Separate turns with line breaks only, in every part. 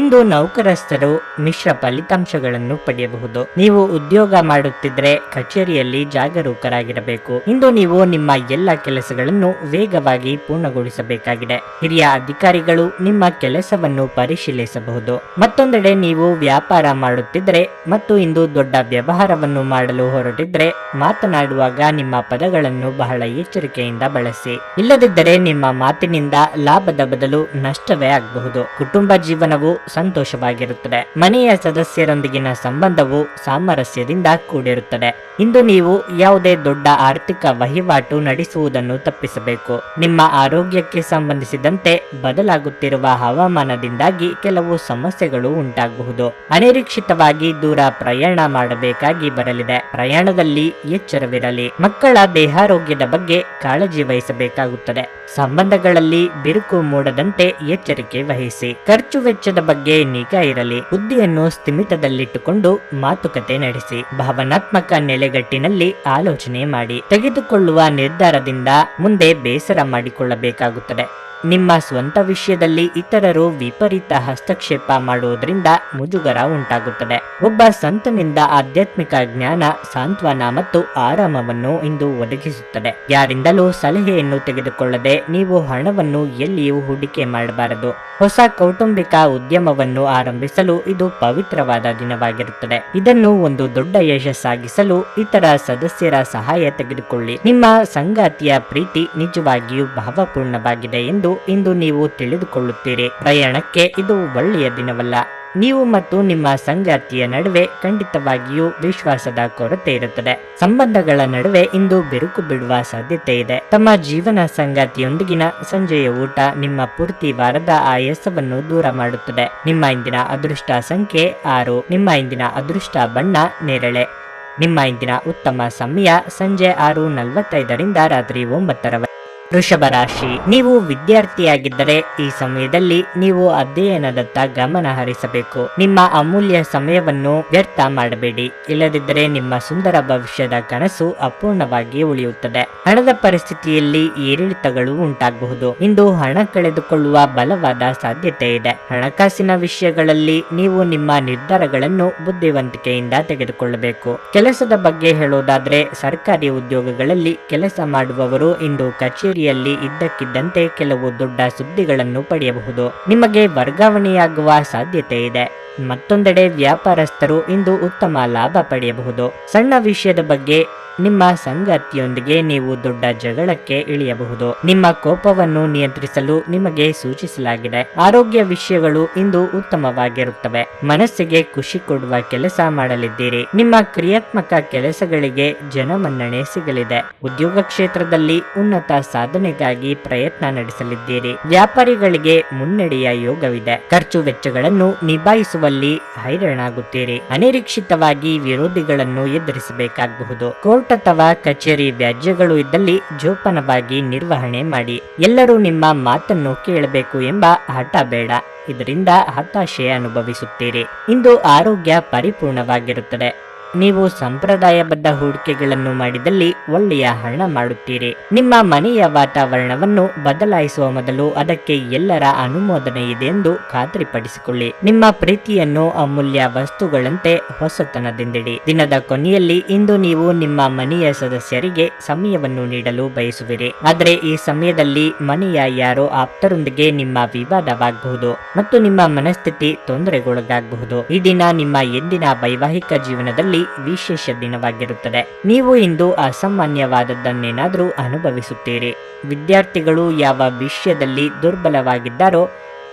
ಇಂದು ನೌಕರಸ್ಥರು ಮಿಶ್ರ ಫಲಿತಾಂಶಗಳನ್ನು ಪಡೆಯಬಹುದು. ನೀವು ಉದ್ಯೋಗ ಮಾಡುತ್ತಿದ್ರೆ ಕಚೇರಿಯಲ್ಲಿ ಜಾಗರೂಕರಾಗಿರಬೇಕು. ಇಂದು ನೀವು ನಿಮ್ಮ ಎಲ್ಲ ಕೆಲಸಗಳನ್ನು ವೇಗವಾಗಿ ಪೂರ್ಣಗೊಳಿಸಬೇಕಾಗಿದೆ. ಹಿರಿಯ ಅಧಿಕಾರಿಗಳು ನಿಮ್ಮ ಕೆಲಸವನ್ನು ಪರಿಶೀಲಿಸಬಹುದು. ಮತ್ತೊಂದೆಡೆ ನೀವು ವ್ಯಾಪಾರ ಮಾಡುತ್ತಿದ್ರೆ ಮತ್ತು ಇಂದು ದೊಡ್ಡ ವ್ಯವಹಾರವನ್ನು ಮಾಡಲು ಹೊರಟಿದ್ರೆ ಮಾತನಾಡುವಾಗ ನಿಮ್ಮ ಪದಗಳನ್ನು ಬಹಳ ಎಚ್ಚರಿಕೆಯಿಂದ ಬಳಸಿ. ಇಲ್ಲದಿದ್ದರೆ ನಿಮ್ಮ ಮಾತಿನಿಂದ ಲಾಭದ ಬದಲು ನಷ್ಟವೇ ಆಗಬಹುದು. ಕುಟುಂಬ ಜೀವನವು ಸಂತೋಷವಾಗಿರುತ್ತದೆ. ಮನೆಯ ಸದಸ್ಯರೊಂದಿಗಿನ ಸಂಬಂಧವು ಸಾಮರಸ್ಯದಿಂದ ಕೂಡಿರುತ್ತದೆ. ಇಂದು ನೀವು ಯಾವುದೇ ದೊಡ್ಡ ಆರ್ಥಿಕ ವಹಿವಾಟು ನಡೆಸುವುದನ್ನು ತಪ್ಪಿಸಬೇಕು. ನಿಮ್ಮ ಆರೋಗ್ಯಕ್ಕೆ ಸಂಬಂಧಿಸಿದಂತೆ ಬದಲಾಗುತ್ತಿರುವ ಹವಾಮಾನದಿಂದಾಗಿ ಕೆಲವು ಸಮಸ್ಯೆಗಳು ಉಂಟಾಗಬಹುದು ಅನಿರೀಕ್ಷಿತವಾಗಿ ದೂರ ಪ್ರಯಾಣ ಮಾಡಬೇಕಾಗಿ ಬರಲಿದೆ. ಪ್ರಯಾಣದಲ್ಲಿ ಎಚ್ಚರವಿರಲಿ. ಮಕ್ಕಳ ದೇಹಾರೋಗ್ಯದ ಬಗ್ಗೆ ಕಾಳಜಿ ವಹಿಸಬೇಕಾಗುತ್ತದೆ. ಸಂಬಂಧಗಳಲ್ಲಿ ಬಿರುಕು ಮೂಡದಂತೆ ಎಚ್ಚರಿಕೆ ವಹಿಸಿ. ಖರ್ಚು ವೆಚ್ಚದ ಬಗ್ಗೆ ನಿಗಾ ಇರಲಿ. ಬುದ್ಧಿಯನ್ನು ಸ್ಥಿಮಿತದಲ್ಲಿಟ್ಟುಕೊಂಡು ಮಾತುಕತೆ ನಡೆಸಿ. ಭಾವನಾತ್ಮಕ ನೆಲೆಗಟ್ಟಿನಲ್ಲಿ ಆಲೋಚನೆ ಮಾಡಿ. ತೆಗೆದುಕೊಳ್ಳುವ ನಿರ್ಧಾರದಿಂದ ಮುಂದೆ ಬೇಸರ ಮಾಡಿಕೊಳ್ಳಬೇಕಾಗುತ್ತದೆ. ನಿಮ್ಮ ಸ್ವಂತ ವಿಷಯದಲ್ಲಿ ಇತರರು ವಿಪರೀತ ಹಸ್ತಕ್ಷೇಪ ಮಾಡುವುದರಿಂದ ಮುಜುಗರ ಉಂಟಾಗುತ್ತದೆ. ಒಬ್ಬ ಸಂತನಿಂದ ಆಧ್ಯಾತ್ಮಿಕ ಜ್ಞಾನ, ಸಾಂತ್ವನ ಮತ್ತು ಆರಾಮವನ್ನು ಇಂದು ಒದಗಿಸುತ್ತದೆ. ಯಾರಿಂದಲೂ ಸಲಹೆಯನ್ನು ತೆಗೆದುಕೊಳ್ಳದೆ ನೀವು ಹಣವನ್ನು ಎಲ್ಲಿಯೂ ಹೂಡಿಕೆ ಮಾಡಬಾರದು. ಹೊಸ ಕೌಟುಂಬಿಕ ಉದ್ಯಮವನ್ನು ಆರಂಭಿಸಲು ಇದು ಪವಿತ್ರವಾದ ದಿನವಾಗಿರುತ್ತದೆ. ಇದನ್ನು ಒಂದು ದೊಡ್ಡ ಯಶಸ್ಸಾಗಿಸಲು ಇತರ ಸದಸ್ಯರ ಸಹಾಯ ತೆಗೆದುಕೊಳ್ಳಿ. ನಿಮ್ಮ ಸಂಗಾತಿಯ ಪ್ರೀತಿ ನಿಜವಾಗಿಯೂ ಭಾವಪೂರ್ಣವಾಗಿದೆ ಎಂದು ಇಂದು ನೀವು ತಿಳಿದುಕೊಳ್ಳುತ್ತೀರಿ. ಪ್ರಯಾಣಕ್ಕೆ ಇದು ಒಳ್ಳೆಯ ದಿನವಲ್ಲ. ನೀವು ಮತ್ತು ನಿಮ್ಮ ಸಂಗಾತಿಯ ನಡುವೆ ಖಂಡಿತವಾಗಿಯೂ ವಿಶ್ವಾಸದ ಕೊರತೆ ಇರುತ್ತದೆ. ಸಂಬಂಧಗಳ ನಡುವೆ ಇಂದು ಬಿರುಕು ಬಿಡುವ ಸಾಧ್ಯತೆ ಇದೆ. ತಮ್ಮ ಜೀವನ ಸಂಗಾತಿಯೊಂದಿಗಿನ ಸಂಜೆಯ ಊಟ ನಿಮ್ಮ ಪೂರ್ತಿ ವಾರದ ಆಯಾಸವನ್ನು ದೂರ ಮಾಡುತ್ತದೆ. ನಿಮ್ಮ ಇಂದಿನ ಅದೃಷ್ಟ ಸಂಖ್ಯೆ ಆರು. ನಿಮ್ಮ ಇಂದಿನ ಅದೃಷ್ಟ ಬಣ್ಣ ನೇರಳೆ. ನಿಮ್ಮ ಇಂದಿನ ಉತ್ತಮ ಸಮಯ ಸಂಜೆ ಆರು ನಲವತ್ತೈದರಿಂದ ರಾತ್ರಿ ಒಂಬತ್ತರವರೆಗೆ ವೃಷಭ ರಾಶಿ. ನೀವು ವಿದ್ಯಾರ್ಥಿಯಾಗಿದ್ದರೆ ಈ ಸಮಯದಲ್ಲಿ ನೀವು ಅಧ್ಯಯನದತ್ತ ಗಮನ ಹರಿಸಬೇಕು. ನಿಮ್ಮ ಅಮೂಲ್ಯ ಸಮಯವನ್ನು ವ್ಯರ್ಥ ಮಾಡಬೇಡಿ. ಇಲ್ಲದಿದ್ದರೆ ನಿಮ್ಮ ಸುಂದರ ಭವಿಷ್ಯದ ಕನಸು ಅಪೂರ್ಣವಾಗಿ ಉಳಿಯುತ್ತದೆ. ಹಣದ ಪರಿಸ್ಥಿತಿಯಲ್ಲಿ ಏರಿಳಿತಗಳು ಉಂಟಾಗಬಹುದು. ಇಂದು ಹಣ ಕಳೆದುಕೊಳ್ಳುವ ಬಲವಾದ ಸಾಧ್ಯತೆ ಇದೆ. ಹಣಕಾಸಿನ ವಿಷಯಗಳಲ್ಲಿ ನೀವು ನಿಮ್ಮ ನಿರ್ಧಾರಗಳನ್ನು ಬುದ್ಧಿವಂತಿಕೆಯಿಂದ ತೆಗೆದುಕೊಳ್ಳಬೇಕು. ಕೆಲಸದ ಬಗ್ಗೆ ಹೇಳೋದಾದ್ರೆ ಸರ್ಕಾರಿ ಉದ್ಯೋಗಗಳಲ್ಲಿ ಕೆಲಸ ಮಾಡುವವರು ಇಂದು ಕಚೇರಿಯಲ್ಲಿ ಇದ್ದಕ್ಕಿದ್ದಂತೆ ಕೆಲವು ದೊಡ್ಡ ಸುದ್ದಿಗಳನ್ನು ಪಡೆಯಬಹುದು. ನಿಮಗೆ ವರ್ಗಾವಣೆಯಾಗುವ ಸಾಧ್ಯತೆ ಇದೆ. ಮತ್ತೊಂದೆಡೆ ವ್ಯಾಪಾರಸ್ಥರು ಇಂದು ಉತ್ತಮ ಲಾಭ ಪಡೆಯಬಹುದು. ಸಣ್ಣ ವಿಷಯದ ಬಗ್ಗೆ ನಿಮ್ಮ ಸಂಗಾತಿಯೊಂದಿಗೆ ನೀವು ದೊಡ್ಡ ಜಗಳಕ್ಕೆ ಇಳಿಯಬಹುದು. ನಿಮ್ಮ ಕೋಪವನ್ನು ನಿಯಂತ್ರಿಸಲು ನಿಮಗೆ ಸೂಚಿಸಲಾಗಿದೆ. ಆರೋಗ್ಯ ವಿಷಯಗಳು ಇಂದು ಉತ್ತಮವಾಗಿರುತ್ತವೆ. ಮನಸ್ಸಿಗೆ ಖುಷಿ ಕೊಡುವ ಕೆಲಸ ಮಾಡಲಿದ್ದೀರಿ. ನಿಮ್ಮ ಕ್ರಿಯಾತ್ಮಕ ಕೆಲಸಗಳಿಗೆ ಜನಮನ್ನಣೆ ಸಿಗಲಿದೆ. ಉದ್ಯೋಗ ಕ್ಷೇತ್ರದಲ್ಲಿ ಉನ್ನತ ಸಾಧನೆಗಾಗಿ ಪ್ರಯತ್ನ ನಡೆಸಲಿದ್ದೀರಿ. ವ್ಯಾಪಾರಿಗಳಿಗೆ ಮುನ್ನಡೆಯ ಯೋಗವಿದೆ. ಖರ್ಚು ವೆಚ್ಚಗಳನ್ನು ನಿಭಾಯಿಸುವಲ್ಲಿ ಹೈರಾಣಾಗುತ್ತೀರಿ. ಅನಿರೀಕ್ಷಿತವಾಗಿ ವಿರೋಧಿಗಳನ್ನು ಎದುರಿಸಬೇಕಾಗಬಹುದು. ಅಥವಾ ಕಚೇರಿ ವ್ಯಾಜ್ಯಗಳು ಇದ್ದಲ್ಲಿ ಜೋಪಾನವಾಗಿ ನಿರ್ವಹಣೆ ಮಾಡಿ. ಎಲ್ಲರೂ ನಿಮ್ಮ ಮಾತನ್ನು ಕೇಳಬೇಕು ಎಂಬ ಹಠ ಬೇಡ. ಇದರಿಂದ ಹತಾಶೆ ಅನುಭವಿಸುತ್ತೀರಿ. ಇಂದು ಆರೋಗ್ಯ ಪರಿಪೂರ್ಣವಾಗಿರುತ್ತದೆ. ನೀವು ಸಂಪ್ರದಾಯಬದ್ಧ ಹೂಡಿಕೆಗಳನ್ನು ಮಾಡಿದಲ್ಲಿ ಒಳ್ಳೆಯ ಹಣ ಮಾಡುತ್ತೀರಿ. ನಿಮ್ಮ ಮನೆಯ ವಾತಾವರಣವನ್ನು ಬದಲಾಯಿಸುವ ಮೊದಲು ಅದಕ್ಕೆ ಎಲ್ಲರ ಅನುಮೋದನೆ ಇದೆ ಎಂದು ಖಾತ್ರಿಪಡಿಸಿಕೊಳ್ಳಿ. ನಿಮ್ಮ ಪ್ರೀತಿಯನ್ನು ಅಮೂಲ್ಯ ವಸ್ತುಗಳಂತೆ ಹೊಸತನದಿಂದಿಡಿ. ದಿನದ ಕೊನೆಯಲ್ಲಿ ಇಂದು ನೀವು ನಿಮ್ಮ ಮನೆಯ ಸದಸ್ಯರಿಗೆ ಸಮಯವನ್ನು ನೀಡಲು ಬಯಸುವಿರಿ. ಆದರೆ ಈ ಸಮಯದಲ್ಲಿ ಮನೆಯ ಯಾರೋ ಆಪ್ತರೊಂದಿಗೆ ನಿಮ್ಮ ವಿವಾದವಾಗಬಹುದು ಮತ್ತು ನಿಮ್ಮ ಮನಸ್ಥಿತಿ ತೊಂದರೆಗೊಳಗಾಗಬಹುದು. ಈ ದಿನ ನಿಮ್ಮ ಎಂದಿನ ವೈವಾಹಿಕ ಜೀವನದಲ್ಲಿ ವಿಶೇಷ ದಿನವಾಗಿರುತ್ತದೆ. ನೀವು ಇಂದು ಅಸಾಮಾನ್ಯವಾದದ್ದನ್ನೇನಾದರೂ ಅನುಭವಿಸುತ್ತೀರಿ. ವಿದ್ಯಾರ್ಥಿಗಳು ಯಾವ ವಿಷಯದಲ್ಲಿ ದುರ್ಬಲವಾಗಿದ್ದಾರೋ,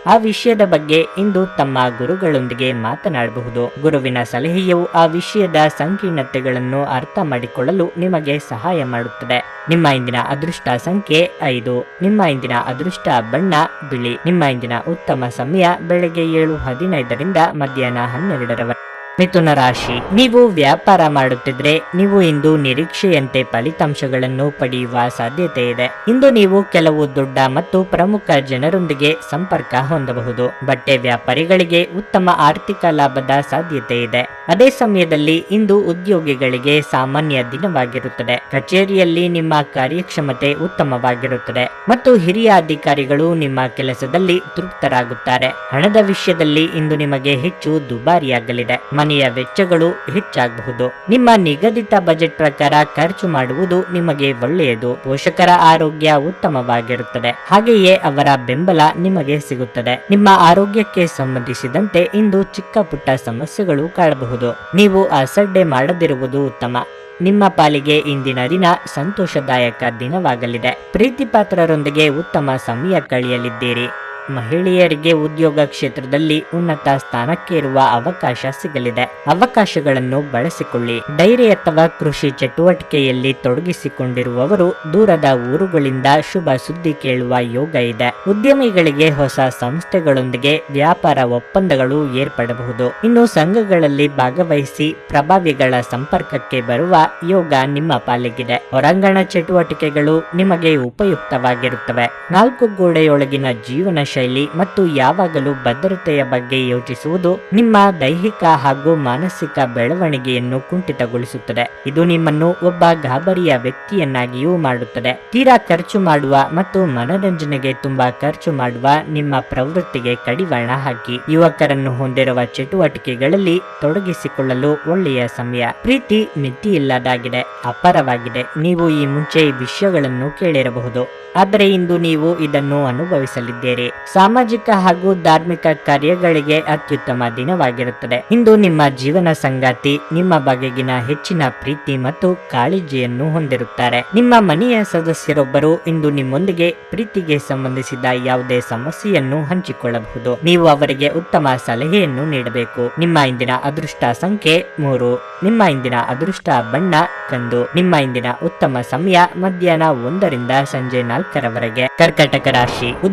ಆ ವಿಷಯದ ಬಗ್ಗೆ ಇಂದು ತಮ್ಮ ಗುರುಗಳೊಂದಿಗೆ ಮಾತನಾಡಬಹುದು. ಗುರುವಿನ ಸಲಹೆಯು ಆ ವಿಷಯದ ಸಂಕೀರ್ಣತೆಗಳನ್ನು ಅರ್ಥ ಮಾಡಿಕೊಳ್ಳಲು ನಿಮಗೆ ಸಹಾಯ ಮಾಡುತ್ತದೆ. ನಿಮ್ಮ ಇಂದಿನ ಅದೃಷ್ಟ ಸಂಖ್ಯೆ ಐದು. ನಿಮ್ಮ ಇಂದಿನ ಅದೃಷ್ಟ ಬಣ್ಣ ಬಿಳಿ. ನಿಮ್ಮ ಇಂದಿನ ಉತ್ತಮ ಸಮಯ ಬೆಳಗ್ಗೆ ಏಳು ಹದಿನೈದರಿಂದ ಮಧ್ಯಾಹ್ನ ಹನ್ನೆರಡರವರೆಗೆ. ಮಿಥುನ ರಾಶಿ ನೀವು ವ್ಯಾಪಾರ ಮಾಡುತ್ತಿದ್ರೆ ನೀವು ಇಂದು ನಿರೀಕ್ಷೆಯಂತೆ ಫಲಿತಾಂಶಗಳನ್ನು ಪಡೆಯುವ ಸಾಧ್ಯತೆ ಇದೆ. ಇಂದು ನೀವು ಕೆಲವು ದೊಡ್ಡ ಮತ್ತು ಪ್ರಮುಖ ಜನರೊಂದಿಗೆ ಸಂಪರ್ಕ ಹೊಂದಬಹುದು. ಬಟ್ಟೆ ವ್ಯಾಪಾರಿಗಳಿಗೆ ಉತ್ತಮ ಆರ್ಥಿಕ ಲಾಭದ ಸಾಧ್ಯತೆ ಇದೆ. ಅದೇ ಸಮಯದಲ್ಲಿ ಇಂದು ಉದ್ಯೋಗಿಗಳಿಗೆ ಸಾಮಾನ್ಯ ದಿನವಾಗಿರುತ್ತದೆ. ಕಚೇರಿಯಲ್ಲಿ ನಿಮ್ಮ ಕಾರ್ಯಕ್ಷಮತೆ ಉತ್ತಮವಾಗಿರುತ್ತದೆ ಮತ್ತು ಹಿರಿಯ ಅಧಿಕಾರಿಗಳು ನಿಮ್ಮ ಕೆಲಸದಲ್ಲಿ ತೃಪ್ತರಾಗುತ್ತಾರೆ. ಹಣದ ವಿಷಯದಲ್ಲಿ ಇಂದು ನಿಮಗೆ ಹೆಚ್ಚು ದುಬಾರಿಯಾಗಲಿದೆ. ಮನೆಯ ವೆಚ್ಚಗಳು ಹೆಚ್ಚಾಗಬಹುದು. ನಿಮ್ಮ ನಿಗದಿತ ಬಜೆಟ್ ಪ್ರಕಾರ ಖರ್ಚು ಮಾಡುವುದು ನಿಮಗೆ ಒಳ್ಳೆಯದು. ಪೋಷಕರ ಆರೋಗ್ಯ ಉತ್ತಮವಾಗಿರುತ್ತದೆ. ಹಾಗೆಯೇ ಅವರ ಬೆಂಬಲ ನಿಮಗೆ ಸಿಗುತ್ತದೆ. ನಿಮ್ಮ ಆರೋಗ್ಯಕ್ಕೆ ಸಂಬಂಧಿಸಿದಂತೆ ಇಂದು ಚಿಕ್ಕ ಪುಟ್ಟ ಸಮಸ್ಯೆಗಳು ಕಾಣಬಹುದು. ನೀವು ಅಸಡ್ಡೆ ಮಾಡದಿರುವುದು ಉತ್ತಮ. ನಿಮ್ಮ ಪಾಲಿಗೆ ಇಂದಿನ ದಿನ ಸಂತೋಷದಾಯಕ ದಿನವಾಗಲಿದೆ. ಪ್ರೀತಿಪಾತ್ರರೊಂದಿಗೆ ಉತ್ತಮ ಸಮಯ ಕಳೆಯಲಿದ್ದೀರಿ. ಮಹಿಳೆಯರಿಗೆ ಉದ್ಯೋಗ ಕ್ಷೇತ್ರದಲ್ಲಿ ಉನ್ನತ ಸ್ಥಾನಕ್ಕೇರುವ ಅವಕಾಶ ಸಿಗಲಿದೆ. ಅವಕಾಶಗಳನ್ನು ಬಳಸಿಕೊಳ್ಳಿ. ಡೈರಿ ಅಥವಾ ಕೃಷಿ ಚಟುವಟಿಕೆಯಲ್ಲಿ ತೊಡಗಿಸಿಕೊಂಡಿರುವವರು ದೂರದ ಊರುಗಳಿಂದ ಶುಭ ಸುದ್ದಿ ಕೇಳುವ ಯೋಗ ಇದೆ. ಉದ್ಯಮಿಗಳಿಗೆ ಹೊಸ ಸಂಸ್ಥೆಗಳೊಂದಿಗೆ ವ್ಯಾಪಾರ ಒಪ್ಪಂದಗಳು ಏರ್ಪಡಬಹುದು. ಇನ್ನು ಸಂಘಗಳಲ್ಲಿ ಭಾಗವಹಿಸಿ ಪ್ರಭಾವಿಗಳ ಸಂಪರ್ಕಕ್ಕೆ ಬರುವ ಯೋಗ ನಿಮ್ಮ ಪಾಲಿಗಿದೆ. ಹೊರಾಂಗಣ ಚಟುವಟಿಕೆಗಳು ನಿಮಗೆ ಉಪಯುಕ್ತವಾಗಿರುತ್ತವೆ. ನಾಲ್ಕು ಗೋಡೆಯೊಳಗಿನ ಜೀವನ ಶೈಲಿ ಮತ್ತು ಯಾವಾಗಲೂ ಭದ್ರತೆಯ ಬಗ್ಗೆ ಯೋಚಿಸುವುದು ನಿಮ್ಮ ದೈಹಿಕ ಹಾಗೂ ಮಾನಸಿಕ ಬೆಳವಣಿಗೆಯನ್ನು ಕುಂಠಿತಗೊಳಿಸುತ್ತದೆ. ಇದು ನಿಮ್ಮನ್ನು ಒಬ್ಬ ಗಾಬರಿಯ ವ್ಯಕ್ತಿಯನ್ನಾಗಿಯೂ ಮಾಡುತ್ತದೆ. ತೀರಾ ಖರ್ಚು ಮಾಡುವ ಮತ್ತು ಮನರಂಜನೆಗೆ ತುಂಬಾ ಖರ್ಚು ಮಾಡುವ ನಿಮ್ಮ ಪ್ರವೃತ್ತಿಗೆ ಕಡಿವಾಣ ಹಾಕಿ. ಯುವಕರನ್ನು ಹೊಂದಿರುವ ಚಟುವಟಿಕೆಗಳಲ್ಲಿ ತೊಡಗಿಸಿಕೊಳ್ಳಲು ಒಳ್ಳೆಯ ಸಮಯ. ಪ್ರೀತಿ ಮಿತಿಯಿಲ್ಲದಾಗಿದೆ, ಅಪಾರವಾಗಿದೆ. ನೀವು ಈ ಮುಂಚೆ ವಿಷಯಗಳನ್ನು ಕೇಳಿರಬಹುದು. ಆದರೆ ಇಂದು ನೀವು ಇದನ್ನು ಅನುಭವಿಸಲಿದ್ದೀರಿ. ಸಾಮಾಜಿಕ ಹಾಗೂ ಧಾರ್ಮಿಕ ಕಾರ್ಯಗಳಿಗೆ ಅತ್ಯುತ್ತಮ ದಿನವಾಗಿರುತ್ತದೆ. ಇಂದು ನಿಮ್ಮ ಜೀವನ ಸಂಗಾತಿ ನಿಮ್ಮ ಬಗೆಗಿನ ಹೆಚ್ಚಿನ ಪ್ರೀತಿ ಮತ್ತು ಕಾಳಜಿಯನ್ನು ಹೊಂದಿರುತ್ತಾರೆ. ನಿಮ್ಮ ಮನೆಯ ಸದಸ್ಯರೊಬ್ಬರು ಇಂದು ನಿಮ್ಮೊಂದಿಗೆ ಪ್ರೀತಿಗೆ ಸಂಬಂಧಿಸಿದ ಯಾವುದೇ ಸಮಸ್ಯೆಯನ್ನು ಹಂಚಿಕೊಳ್ಳಬಹುದು. ನೀವು ಅವರಿಗೆ ಉತ್ತಮ ಸಲಹೆಯನ್ನು ನೀಡಬೇಕು. ನಿಮ್ಮ ಇಂದಿನ ಅದೃಷ್ಟ ಸಂಖ್ಯೆ ಮೂರು. ನಿಮ್ಮ ಇಂದಿನ ಅದೃಷ್ಟ ಬಣ್ಣ ಕಂದು. ನಿಮ್ಮ ಇಂದಿನ ಉತ್ತಮ ಸಮಯ ಮಧ್ಯಾಹ್ನ ಒಂದರಿಂದ ಸಂಜೆ ನಾಲ್ಕರವರೆಗೆ. ಕರ್ಕಟಕ ರಾಶಿ.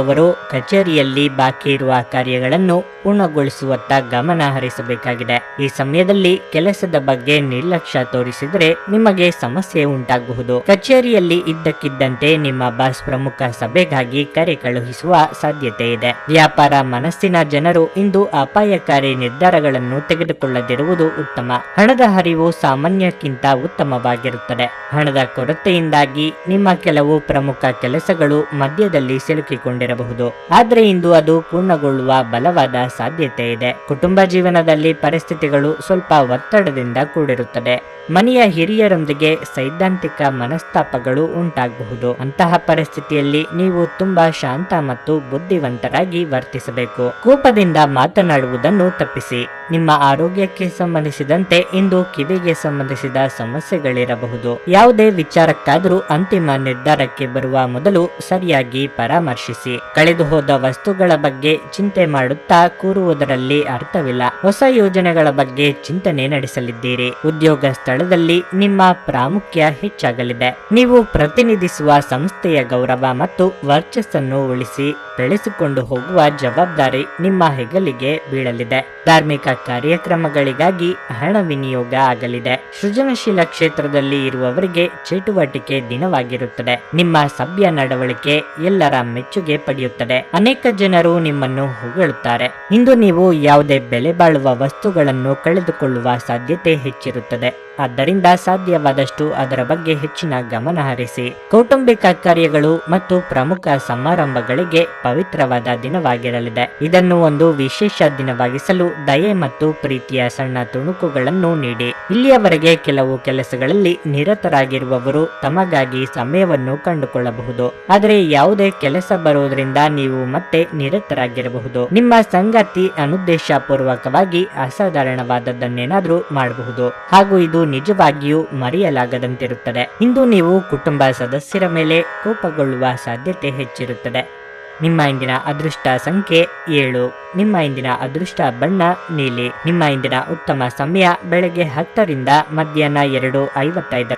ಉದ್ಯೋಗದಲ್ಲಿರುವವರು ಕಚೇರಿಯಲ್ಲಿ ಬಾಕಿ ಇರುವ ಕಾರ್ಯಗಳನ್ನು ಪೂರ್ಣಗೊಳಿಸುವತ್ತ ಗಮನ ಹರಿಸಬೇಕಾಗಿದೆ. ಈ ಸಮಯದಲ್ಲಿ ಕೆಲಸದ ಬಗ್ಗೆ ನಿರ್ಲಕ್ಷ್ಯ ತೋರಿಸಿದರೆ ನಿಮಗೆ ಸಮಸ್ಯೆ ಉಂಟಾಗಬಹುದು ಕಚೇರಿಯಲ್ಲಿ ಇದ್ದಕ್ಕಿದ್ದಂತೆ ನಿಮ್ಮ ಬಾಸ್ ಪ್ರಮುಖ ಸಭೆಗಾಗಿ ಕರೆ ಕಳುಹಿಸುವ ಸಾಧ್ಯತೆ ಇದೆ. ವ್ಯಾಪಾರ ಮನಸ್ಸಿನ ಜನರು ಇಂದು ಅಪಾಯಕಾರಿ ನಿರ್ಧಾರಗಳನ್ನು ತೆಗೆದುಕೊಳ್ಳದಿರುವುದು ಉತ್ತಮ. ಹಣದ ಹರಿವು ಸಾಮಾನ್ಯಕ್ಕಿಂತ ಉತ್ತಮವಾಗಿರುತ್ತದೆ. ಹಣದ ಕೊರತೆಯಿಂದಾಗಿ ನಿಮ್ಮ ಕೆಲವು ಪ್ರಮುಖ ಕೆಲಸಗಳು ಮಧ್ಯದಲ್ಲಿ ಸಿಲುಕಿಕೊಂಡಿರಬಹುದು ಆದರೆ ಇಂದು ಅದು ಪೂರ್ಣಗೊಳ್ಳುವ ಬಲವಾದ ಸಾಧ್ಯತೆ ಇದೆ. ಕುಟುಂಬ ಜೀವನದಲ್ಲಿ ಪರಿಸ್ಥಿತಿಗಳು ಸ್ವಲ್ಪ ಒತ್ತಡದಿಂದ ಕೂಡಿರುತ್ತದೆ. ಮನೆಯ ಹಿರಿಯರೊಂದಿಗೆ ಸೈದ್ಧಾಂತಿಕ ಮನಸ್ತಾಪಗಳು ಉಂಟಾಗಬಹುದು. ಅಂತಹ ಪರಿಸ್ಥಿತಿಯಲ್ಲಿ ನೀವು ತುಂಬಾ ಶಾಂತ ಮತ್ತು ಬುದ್ಧಿವಂತರಾಗಿ ವರ್ತಿಸಬೇಕು. ಕೋಪದಿಂದ ಮಾತನಾಡುವುದನ್ನು ತಪ್ಪಿಸಿ. ನಿಮ್ಮ ಆರೋಗ್ಯಕ್ಕೆ ಸಂಬಂಧಿಸಿದಂತೆ ಇಂದು ಕಿವಿಗೆ ಸಂಬಂಧಿಸಿದ ಸಮಸ್ಯೆಗಳಿರಬಹುದು. ಯಾವುದೇ ವಿಚಾರಕ್ಕಾದರೂ ಅಂತಿಮ ನಿರ್ಧಾರಕ್ಕೆ ಬರುವ ಮೊದಲು ಸರಿಯಾಗಿ ಪರಾಮರ್ಶಿಸಿ. ಕಳೆದು ಹೋದ ವಸ್ತುಗಳ ಬಗ್ಗೆ ಚಿಂತೆ ಮಾಡುತ್ತಾ ಕೂರುವುದರಲ್ಲಿ ಅರ್ಥವಿಲ್ಲ. ಹೊಸ ಯೋಜನೆಗಳ ಬಗ್ಗೆ ಚಿಂತನೆ ನಡೆಸಲಿದ್ದೀರಿ. ಉದ್ಯೋಗ ಸ್ಥಳದಲ್ಲಿ ನಿಮ್ಮ ಪ್ರಾಮುಖ್ಯ ಹೆಚ್ಚಾಗಲಿದೆ. ನೀವು ಪ್ರತಿನಿಧಿಸುವ ಸಂಸ್ಥೆಯ ಗೌರವ ಮತ್ತು ವರ್ಚಸ್ಸನ್ನು ಉಳಿಸಿ ಬೆಳೆಸಿಕೊಂಡು ಹೋಗುವ ಜವಾಬ್ದಾರಿ ನಿಮ್ಮ ಹೆಗಲಿಗೆ ಬೀಳಲಿದೆ. ಧಾರ್ಮಿಕ ಕಾರ್ಯಕ್ರಮಗಳಿಗಾಗಿ ಹಣ ವಿನಿಯೋಗ ಆಗಲಿದೆ. ಸೃಜನಶೀಲ ಕ್ಷೇತ್ರದಲ್ಲಿ ಇರುವವರಿಗೆ ಚಟುವಟಿಕೆ ದಿನವಾಗಿರುತ್ತದೆ. ನಿಮ್ಮ ಸಭ್ಯ ನಡವಳಿಕೆ ಎಲ್ಲರ ಮೆಚ್ಚುಗೆ ಪಡೆಯುತ್ತದೆ. ಅನೇಕ ಜನರು ನಿಮ್ಮನ್ನು ಹೊಗಳುತ್ತಾರೆ. ಇಂದು ನೀವು ಯಾವುದೇ ಬೆಲೆ ಬಾಳುವ ವಸ್ತುಗಳನ್ನು ಕಳೆದುಕೊಳ್ಳುವ ಸಾಧ್ಯತೆ ಹೆಚ್ಚಿರುತ್ತದೆ. ಆದ್ದರಿಂದ ಸಾಧ್ಯವಾದಷ್ಟು ಅದರ ಬಗ್ಗೆ ಹೆಚ್ಚಿನ ಗಮನ ಹರಿಸಿ. ಕೌಟುಂಬಿಕ ಕಾರ್ಯಗಳು ಮತ್ತು ಪ್ರಮುಖ ಸಮಾರಂಭಗಳಿಗೆ ಪವಿತ್ರವಾದ ದಿನವಾಗಿರಲಿದೆ. ಇದನ್ನು ಒಂದು ವಿಶೇಷ ದಿನವಾಗಿಸಲು ದಯೆ ಮತ್ತು ಪ್ರೀತಿಯ ಸಣ್ಣ ತುಣುಕುಗಳನ್ನು ನೀಡಿ. ಇಲ್ಲಿಯವರೆಗೆ ಕೆಲವು ಕೆಲಸಗಳಲ್ಲಿ ನಿರತರಾಗಿರುವವರು ತಮಗಾಗಿ ಸಮಯವನ್ನು ಕಂಡುಕೊಳ್ಳಬಹುದು. ಆದರೆ ಯಾವುದೇ ಕೆಲಸ ಬರುವುದರಿಂದ ನೀವು ಮತ್ತೆ ನಿರತರಾಗಿರಬಹುದು. ನಿಮ್ಮ ಸಂಗಾತಿ ಅನುದ್ದೇಶಪೂರ್ವಕವಾಗಿ ಅಸಾಧಾರಣವಾದದ್ದನ್ನೇನಾದ್ರೂ ಮಾಡಬಹುದು. ಹಾಗೂ ಇದು ನಿಜವಾಗಿಯೂ ಮರೆಯಲಾಗದಂತಿರುತ್ತದೆ. ಇಂದು ನೀವು ಕುಟುಂಬ ಸದಸ್ಯರ ಮೇಲೆ ಕೋಪಗೊಳ್ಳುವ ಸಾಧ್ಯತೆ ಹೆಚ್ಚಿರುತ್ತದೆ. ನಿಮ್ಮ ಇಂದಿನ ಅದೃಷ್ಟ ಸಂಖ್ಯೆ ಏಳು. ನಿಮ್ಮ ಇಂದಿನ ಅದೃಷ್ಟ ಬಣ್ಣ ನೀಲಿ. ನಿಮ್ಮ ಇಂದಿನ ಉತ್ತಮ ಸಮಯ ಬೆಳಗ್ಗೆ ಹತ್ತರಿಂದ ಮಧ್ಯಾಹ್ನ ಎರಡು ಐವತ್ತೈದು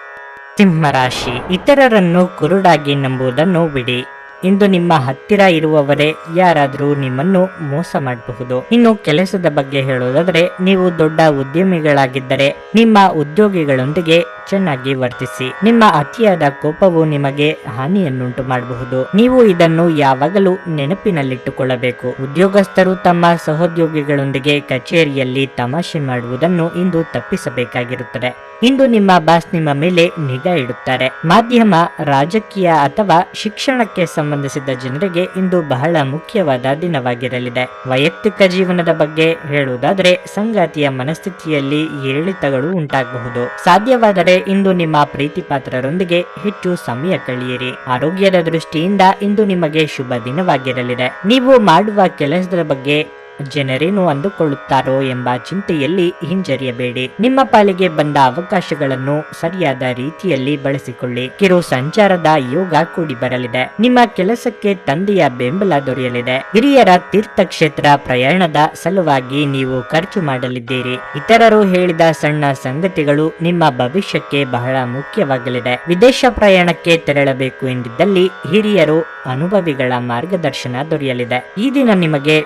ಸಿಂಹರಾಶಿ. ಇತರರನ್ನು ಕುರುಡಾಗಿ ನಂಬುವುದನ್ನು ಬಿಡಿ. ಇಂದು ನಿಮ್ಮ ಹತ್ತಿರ ಇರುವವರೇ ಯಾರಾದರೂ ನಿಮ್ಮನ್ನು ಮೋಸ ಮಾಡಬಹುದು. ಇನ್ನು ಕೆಲಸದ ಬಗ್ಗೆ ಹೇಳೋದಾದ್ರೆ ನೀವು ದೊಡ್ಡ ಉದ್ಯಮಿಗಳಾಗಿದ್ದರೆ ನಿಮ್ಮ ಉದ್ಯೋಗಿಗಳೊಂದಿಗೆ ಚೆನ್ನಾಗಿ ವರ್ತಿಸಿ. ನಿಮ್ಮ ಅತಿಯಾದ ಕೋಪವು ನಿಮಗೆ ಹಾನಿಯನ್ನುಂಟು ಮಾಡಬಹುದು. ನೀವು ಇದನ್ನು ಯಾವಾಗಲೂ ನೆನಪಿನಲ್ಲಿಟ್ಟುಕೊಳ್ಳಬೇಕು. ಉದ್ಯೋಗಸ್ಥರು ತಮ್ಮ ಸಹೋದ್ಯೋಗಿಗಳೊಂದಿಗೆ ಕಚೇರಿಯಲ್ಲಿ ತಮಾಷೆ ಮಾಡುವುದನ್ನು ಇಂದು ತಪ್ಪಿಸಬೇಕಾಗಿರುತ್ತದೆ. ಇಂದು ನಿಮ್ಮ ಬಾಸ್ ನಿಮ್ಮ ಮೇಲೆ ನಿಗಾ ಇಡುತ್ತಾರೆ. ಮಾಧ್ಯಮ, ರಾಜಕೀಯ ಅಥವಾ ಶಿಕ್ಷಣಕ್ಕೆ ಸಂಬಂಧಿಸಿದ ಜನರಿಗೆ ಇಂದು ಬಹಳ ಮುಖ್ಯವಾದ ದಿನವಾಗಿರಲಿದೆ. ವೈಯಕ್ತಿಕ ಜೀವನದ ಬಗ್ಗೆ ಹೇಳುವುದಾದರೆ ಸಂಗಾತಿಯ ಮನಸ್ಥಿತಿಯಲ್ಲಿ ಏರಿಳಿತಗಳು ಉಂಟಾಗಬಹುದು. ಸಾಧ್ಯವಾದರೆ ಇಂದು ನಿಮ್ಮ ಪ್ರೀತಿ ಪಾತ್ರರೊಂದಿಗೆ ಹೆಚ್ಚು ಸಮಯ ಕಳೆಯಿರಿ. ಆರೋಗ್ಯದ ದೃಷ್ಟಿಯಿಂದ ಇಂದು ನಿಮಗೆ ಶುಭ ದಿನವಾಗಿರಲಿದೆ. ನೀವು ಮಾಡುವ ಕೆಲಸದ ಬಗ್ಗೆ ಜನರೇನು ಅಂದುಕೊಳ್ಳುತ್ತಾರೋ ಎಂಬ ಚಿಂತೆಯಲ್ಲಿ ಹಿಂಜರಿಯಬೇಡಿ. ನಿಮ್ಮ ಪಾಲಿಗೆ ಬಂದ ಅವಕಾಶಗಳನ್ನು ಸರಿಯಾದ ರೀತಿಯಲ್ಲಿ ಬಳಸಿಕೊಳ್ಳಿ. ಕಿರು ಸಂಚಾರದ ಯೋಗ ಕೂಡಿ ಬರಲಿದೆ. ನಿಮ್ಮ ಕೆಲಸಕ್ಕೆ ತಂದೆಯ ಬೆಂಬಲ ದೊರೆಯಲಿದೆ. ಹಿರಿಯರ ತೀರ್ಥಕ್ಷೇತ್ರ ಪ್ರಯಾಣದ ಸಲುವಾಗಿ ನೀವು ಖರ್ಚು ಮಾಡಲಿದ್ದೀರಿ. ಇತರರು ಹೇಳಿದ ಸಣ್ಣ ಸಂಗತಿಗಳು ನಿಮ್ಮ ಭವಿಷ್ಯಕ್ಕೆ ಬಹಳ ಮುಖ್ಯವಾಗಲಿದೆ. ವಿದೇಶ ಪ್ರಯಾಣಕ್ಕೆ ತೆರಳಬೇಕು ಎಂದಿದ್ದಲ್ಲಿ ಹಿರಿಯರು ಅನುಭವಿಗಳ ಮಾರ್ಗದರ್ಶನ ದೊರೆಯಲಿದೆ. ಈ ದಿನ ನಿಮಗೆ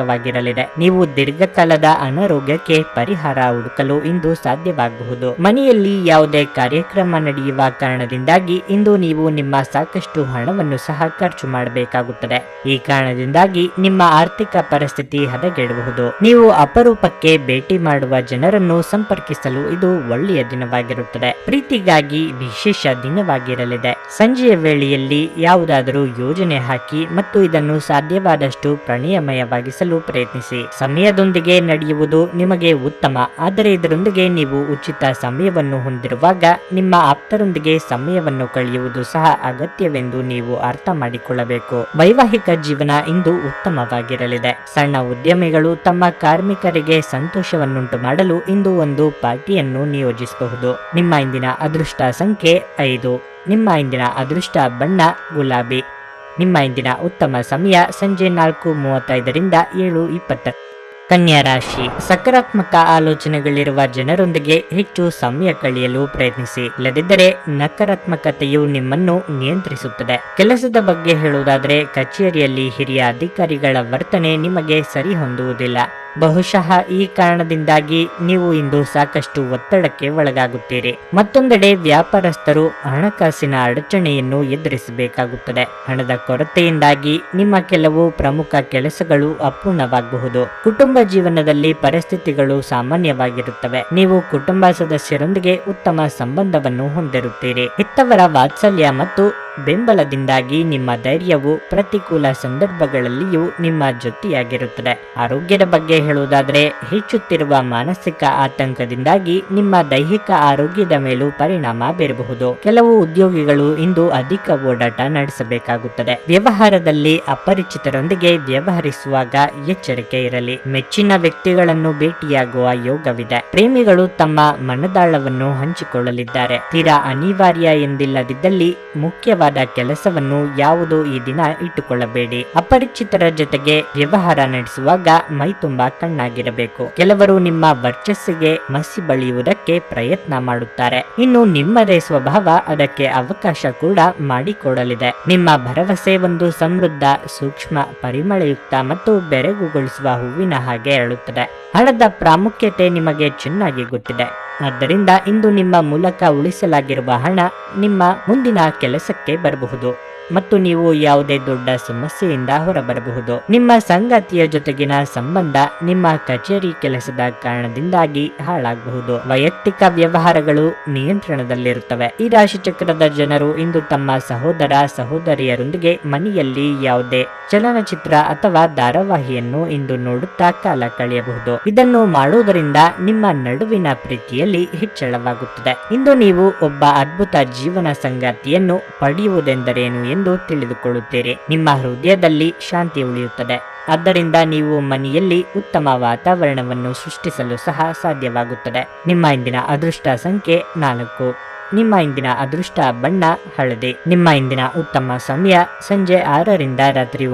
ಲಾಭದಾಯಕವಾಗಿರಲಿದೆ ನೀವು ದೀರ್ಘಕಾಲದ ಅನಾರೋಗ್ಯಕ್ಕೆ ಪರಿಹಾರ ಹುಡುಕಲು ಇಂದು ಸಾಧ್ಯವಾಗಬಹುದು. ಮನೆಯಲ್ಲಿ ಯಾವುದೇ ಕಾರ್ಯಕ್ರಮ ನಡೆಯುವ ಕಾರಣದಿಂದಾಗಿ ಇಂದು ನೀವು ನಿಮ್ಮ ಸಾಕಷ್ಟು ಹಣವನ್ನು ಸಹ ಖರ್ಚು ಮಾಡಬೇಕಾಗುತ್ತದೆ. ಈ ಕಾರಣದಿಂದಾಗಿ ನಿಮ್ಮ ಆರ್ಥಿಕ ಪರಿಸ್ಥಿತಿ ಹದಗೆಡಬಹುದು. ನೀವು ಅಪರೂಪಕ್ಕೆ ಭೇಟಿ ಮಾಡುವ ಜನರನ್ನು ಸಂಪರ್ಕಿಸಲು ಇದು ಒಳ್ಳೆಯ ದಿನವಾಗಿರುತ್ತದೆ. ಪ್ರೀತಿಗಾಗಿ ವಿಶೇಷ ದಿನವಾಗಿರಲಿದೆ. ಸಂಜೆಯ ವೇಳೆಯಲ್ಲಿ ಯಾವುದಾದರೂ ಯೋಜನೆ ಹಾಕಿ ಮತ್ತು ಇದನ್ನು ಸಾಧ್ಯವಾದಷ್ಟು ಪ್ರಣಯಮಯವಾಗಿಸಲು ಪ್ರಯತ್ನಿಸಿ. ಸಮಯದೊಂದಿಗೆ ನಡೆಯುವುದು ನಿಮಗೆ ಉತ್ತಮ. ಆದರೆ ಇದರೊಂದಿಗೆ ನೀವು ಉಚಿತ ಸಮಯವನ್ನು ಹೊಂದಿರುವಾಗ ನಿಮ್ಮ ಆಪ್ತರೊಂದಿಗೆ ಸಮಯವನ್ನು ಕಳೆಯುವುದು ಸಹ ಅಗತ್ಯವೆಂದು ನೀವು ಅರ್ಥ ಮಾಡಿಕೊಳ್ಳಬೇಕು. ವೈವಾಹಿಕ ಜೀವನ ಇಂದು ಉತ್ತಮವಾಗಿರಲಿದೆ. ಸಣ್ಣ ಉದ್ಯಮಿಗಳು ತಮ್ಮ ಕಾರ್ಮಿಕರಿಗೆ ಸಂತೋಷವನ್ನುಂಟು ಮಾಡಲು ಇಂದು ಒಂದು ಪಾರ್ಟಿಯನ್ನು ನಿಯೋಜಿಸಬಹುದು. ನಿಮ್ಮ ಇಂದಿನ ಅದೃಷ್ಟ ಸಂಖ್ಯೆ ಐದು. ನಿಮ್ಮ ಇಂದಿನ ಅದೃಷ್ಟ ಬಣ್ಣ ಗುಲಾಬಿ. ನಿಮ್ಮ ಇಂದಿನ ಉತ್ತಮ ಸಮಯ ಸಂಜೆ ನಾಲ್ಕು ಮೂವತ್ತೈದರಿಂದ ಏಳು ಇಪ್ಪತ್ತ ಕನ್ಯಾ ರಾಶಿ. ಸಕಾರಾತ್ಮಕ ಆಲೋಚನೆಗಳಿರುವ ಜನರೊಂದಿಗೆ ಹೆಚ್ಚು ಸಮಯ ಕಳೆಯಲು ಪ್ರಯತ್ನಿಸಿ. ಇಲ್ಲದಿದ್ದರೆ ನಕಾರಾತ್ಮಕತೆಯು ನಿಮ್ಮನ್ನು ನಿಯಂತ್ರಿಸುತ್ತದೆ. ಕೆಲಸದ ಬಗ್ಗೆ ಹೇಳುವುದಾದರೆ, ಕಚೇರಿಯಲ್ಲಿ ಹಿರಿಯ ಅಧಿಕಾರಿಗಳ ವರ್ತನೆ ನಿಮಗೆ ಸರಿ ಹೊಂದುವುದಿಲ್ಲ ಬಹುಶಃ ಈ ಕಾರಣದಿಂದಾಗಿ ನೀವು ಇಂದು ಸಾಕಷ್ಟು ಒತ್ತಡಕ್ಕೆ ಒಳಗಾಗುತ್ತೀರಿ. ಮತ್ತೊಂದೆಡೆ ವ್ಯಾಪಾರಸ್ಥರು ಹಣಕಾಸಿನ ಅಡಚಣೆಯನ್ನು ಎದುರಿಸಬೇಕಾಗುತ್ತದೆ. ಹಣದ ಕೊರತೆಯಿಂದಾಗಿ ನಿಮ್ಮ ಕೆಲವು ಪ್ರಮುಖ ಕೆಲಸಗಳು ಅಪೂರ್ಣವಾಗಬಹುದು. ಕುಟುಂಬ ಜೀವನದಲ್ಲಿ ಪರಿಸ್ಥಿತಿಗಳು ಸಾಮಾನ್ಯವಾಗಿರುತ್ತವೆ. ನೀವು ಕುಟುಂಬ ಸದಸ್ಯರೊಂದಿಗೆ ಉತ್ತಮ ಸಂಬಂಧವನ್ನು ಹೊಂದಿರುತ್ತೀರಿ. ಹೆತ್ತವರ ವಾತ್ಸಲ್ಯ ಮತ್ತು ಬೆಂಬಲದಿಂದಾಗಿ ನಿಮ್ಮ ಧೈರ್ಯವು ಪ್ರತಿಕೂಲ ಸಂದರ್ಭಗಳಲ್ಲಿಯೂ ನಿಮ್ಮ ಜೊತೆಯಾಗಿರುತ್ತದೆ. ಆರೋಗ್ಯದ ಬಗ್ಗೆ ಹೇಳುವುದಾದರೆ, ಹೆಚ್ಚುತ್ತಿರುವ ಮಾನಸಿಕ ಆತಂಕದಿಂದಾಗಿ ನಿಮ್ಮ ದೈಹಿಕ ಆರೋಗ್ಯದ ಮೇಲೂ ಪರಿಣಾಮ ಬೀರಬಹುದು. ಕೆಲವು ಉದ್ಯೋಗಿಗಳು ಇಂದು ಅಧಿಕ ಓಡಾಟ ನಡೆಸಬೇಕಾಗುತ್ತದೆ. ವ್ಯವಹಾರದಲ್ಲಿ ಅಪರಿಚಿತರೊಂದಿಗೆ ವ್ಯವಹರಿಸುವಾಗ ಎಚ್ಚರಿಕೆ ಇರಲಿ. ಮೆಚ್ಚಿನ ವ್ಯಕ್ತಿಗಳನ್ನು ಭೇಟಿಯಾಗುವ ಯೋಗವಿದೆ. ಪ್ರೇಮಿಗಳು ತಮ್ಮ ಮನದಾಳವನ್ನು ಹಂಚಿಕೊಳ್ಳಲಿದ್ದಾರೆ. ತೀರಾ ಅನಿವಾರ್ಯ ಎಂದಿಲ್ಲದಿದ್ದಲ್ಲಿ ಮುಖ್ಯವಾದ ಕೆಲಸವನ್ನು ಯಾವುದು ಈ ದಿನ ಇಟ್ಟುಕೊಳ್ಳಬೇಡಿ. ಅಪರಿಚಿತರ ಜೊತೆಗೆ ವ್ಯವಹಾರ ನಡೆಸುವಾಗ ಮೈ ತುಂಬಾ ಕಣ್ಣಾಗಿರಬೇಕು. ಕೆಲವರು ನಿಮ್ಮ ವರ್ಚಸ್ಸಿಗೆ ಮಸಿ ಬಳಿಯುವುದಕ್ಕೆ ಪ್ರಯತ್ನ ಮಾಡುತ್ತಾರೆ. ಇನ್ನು ನಿಮ್ಮದೇ ಸ್ವಭಾವ ಅದಕ್ಕೆ ಅವಕಾಶ ಕೂಡ ಮಾಡಿಕೊಡಲಿದೆ. ನಿಮ್ಮ ಭರವಸೆ ಒಂದು ಸಮೃದ್ಧ, ಸೂಕ್ಷ್ಮ, ಪರಿಮಳಯುಕ್ತ ಮತ್ತು ಬೆರಗುಗೊಳಿಸುವ ಹೂವಿನ ಹಾಗೆ ಹೇಳುತ್ತದೆ ಹಣದ ಪ್ರಾಮುಖ್ಯತೆ ನಿಮಗೆ ಚೆನ್ನಾಗಿ ಗೊತ್ತಿದೆ. ಆದ್ದರಿಂದ ಇಂದು ನಿಮ್ಮ ಮೂಲಕ ಉಳಿಸಲಾಗಿರುವ ಹಣ ನಿಮ್ಮ ಮುಂದಿನ ಕೆಲಸಕ್ಕೆ ಬರಬಹುದು. ಮತ್ತು ನೀವು ಯಾವುದೇ ದೊಡ್ಡ ಸಮಸ್ಯೆಯಿಂದ ಹೊರಬರಬಹುದು. ನಿಮ್ಮ ಸಂಗಾತಿಯ ಜೊತೆಗಿನ ಸಂಬಂಧ ನಿಮ್ಮ ಕಚೇರಿ ಕೆಲಸದ ಕಾರಣದಿಂದಾಗಿ ಹಾಳಾಗಬಹುದು. ವೈಯಕ್ತಿಕ ವ್ಯವಹಾರಗಳು ನಿಯಂತ್ರಣದಲ್ಲಿರುತ್ತವೆ. ಈ ರಾಶಿ ಚಕ್ರದ ಜನರು ಇಂದು ತಮ್ಮ ಸಹೋದರ ಸಹೋದರಿಯರೊಂದಿಗೆ ಮನೆಯಲ್ಲಿ ಯಾವುದೇ ಚಲನಚಿತ್ರ ಅಥವಾ ಧಾರಾವಾಹಿಯನ್ನು ಇಂದು ನೋಡುತ್ತಾ ಕಾಲ ಕಳೆಯಬಹುದು. ಇದನ್ನು ಮಾಡುವುದರಿಂದ ನಿಮ್ಮ ನಡುವಿನ ಪ್ರೀತಿಯಲ್ಲಿ ಹೆಚ್ಚಳವಾಗುತ್ತದೆ. ಇಂದು ನೀವು ಒಬ್ಬ ಅದ್ಭುತ ಜೀವನ ಸಂಗಾತಿಯನ್ನು ಪಡೆಯುವುದೆಂದರೇನು ಎಂದು ತಿಳಿದುಕೊಳ್ಳುತ್ತೀರಿ. ನಿಮ್ಮ ಹೃದಯದಲ್ಲಿ ಶಾಂತಿ ಉಳಿಯುತ್ತದೆ. ಆದ್ದರಿಂದ ನೀವು ಮನೆಯಲ್ಲಿ ಉತ್ತಮ ವಾತಾವರಣವನ್ನು ಸೃಷ್ಟಿಸಲು ಸಹ ಸಾಧ್ಯವಾಗುತ್ತದೆ. ನಿಮ್ಮ ಇಂದಿನ ಅದೃಷ್ಟ ಸಂಖ್ಯೆ ನಾಲ್ಕು. ನಿಮ್ಮ ಇಂದಿನ ಅದೃಷ್ಟ ಬಣ್ಣ ಹಳದಿ. ನಿಮ್ಮ ಇಂದಿನ ಉತ್ತಮ ಸಮಯ ಸಂಜೆ ಆರರಿಂದ ರಾತ್ರಿ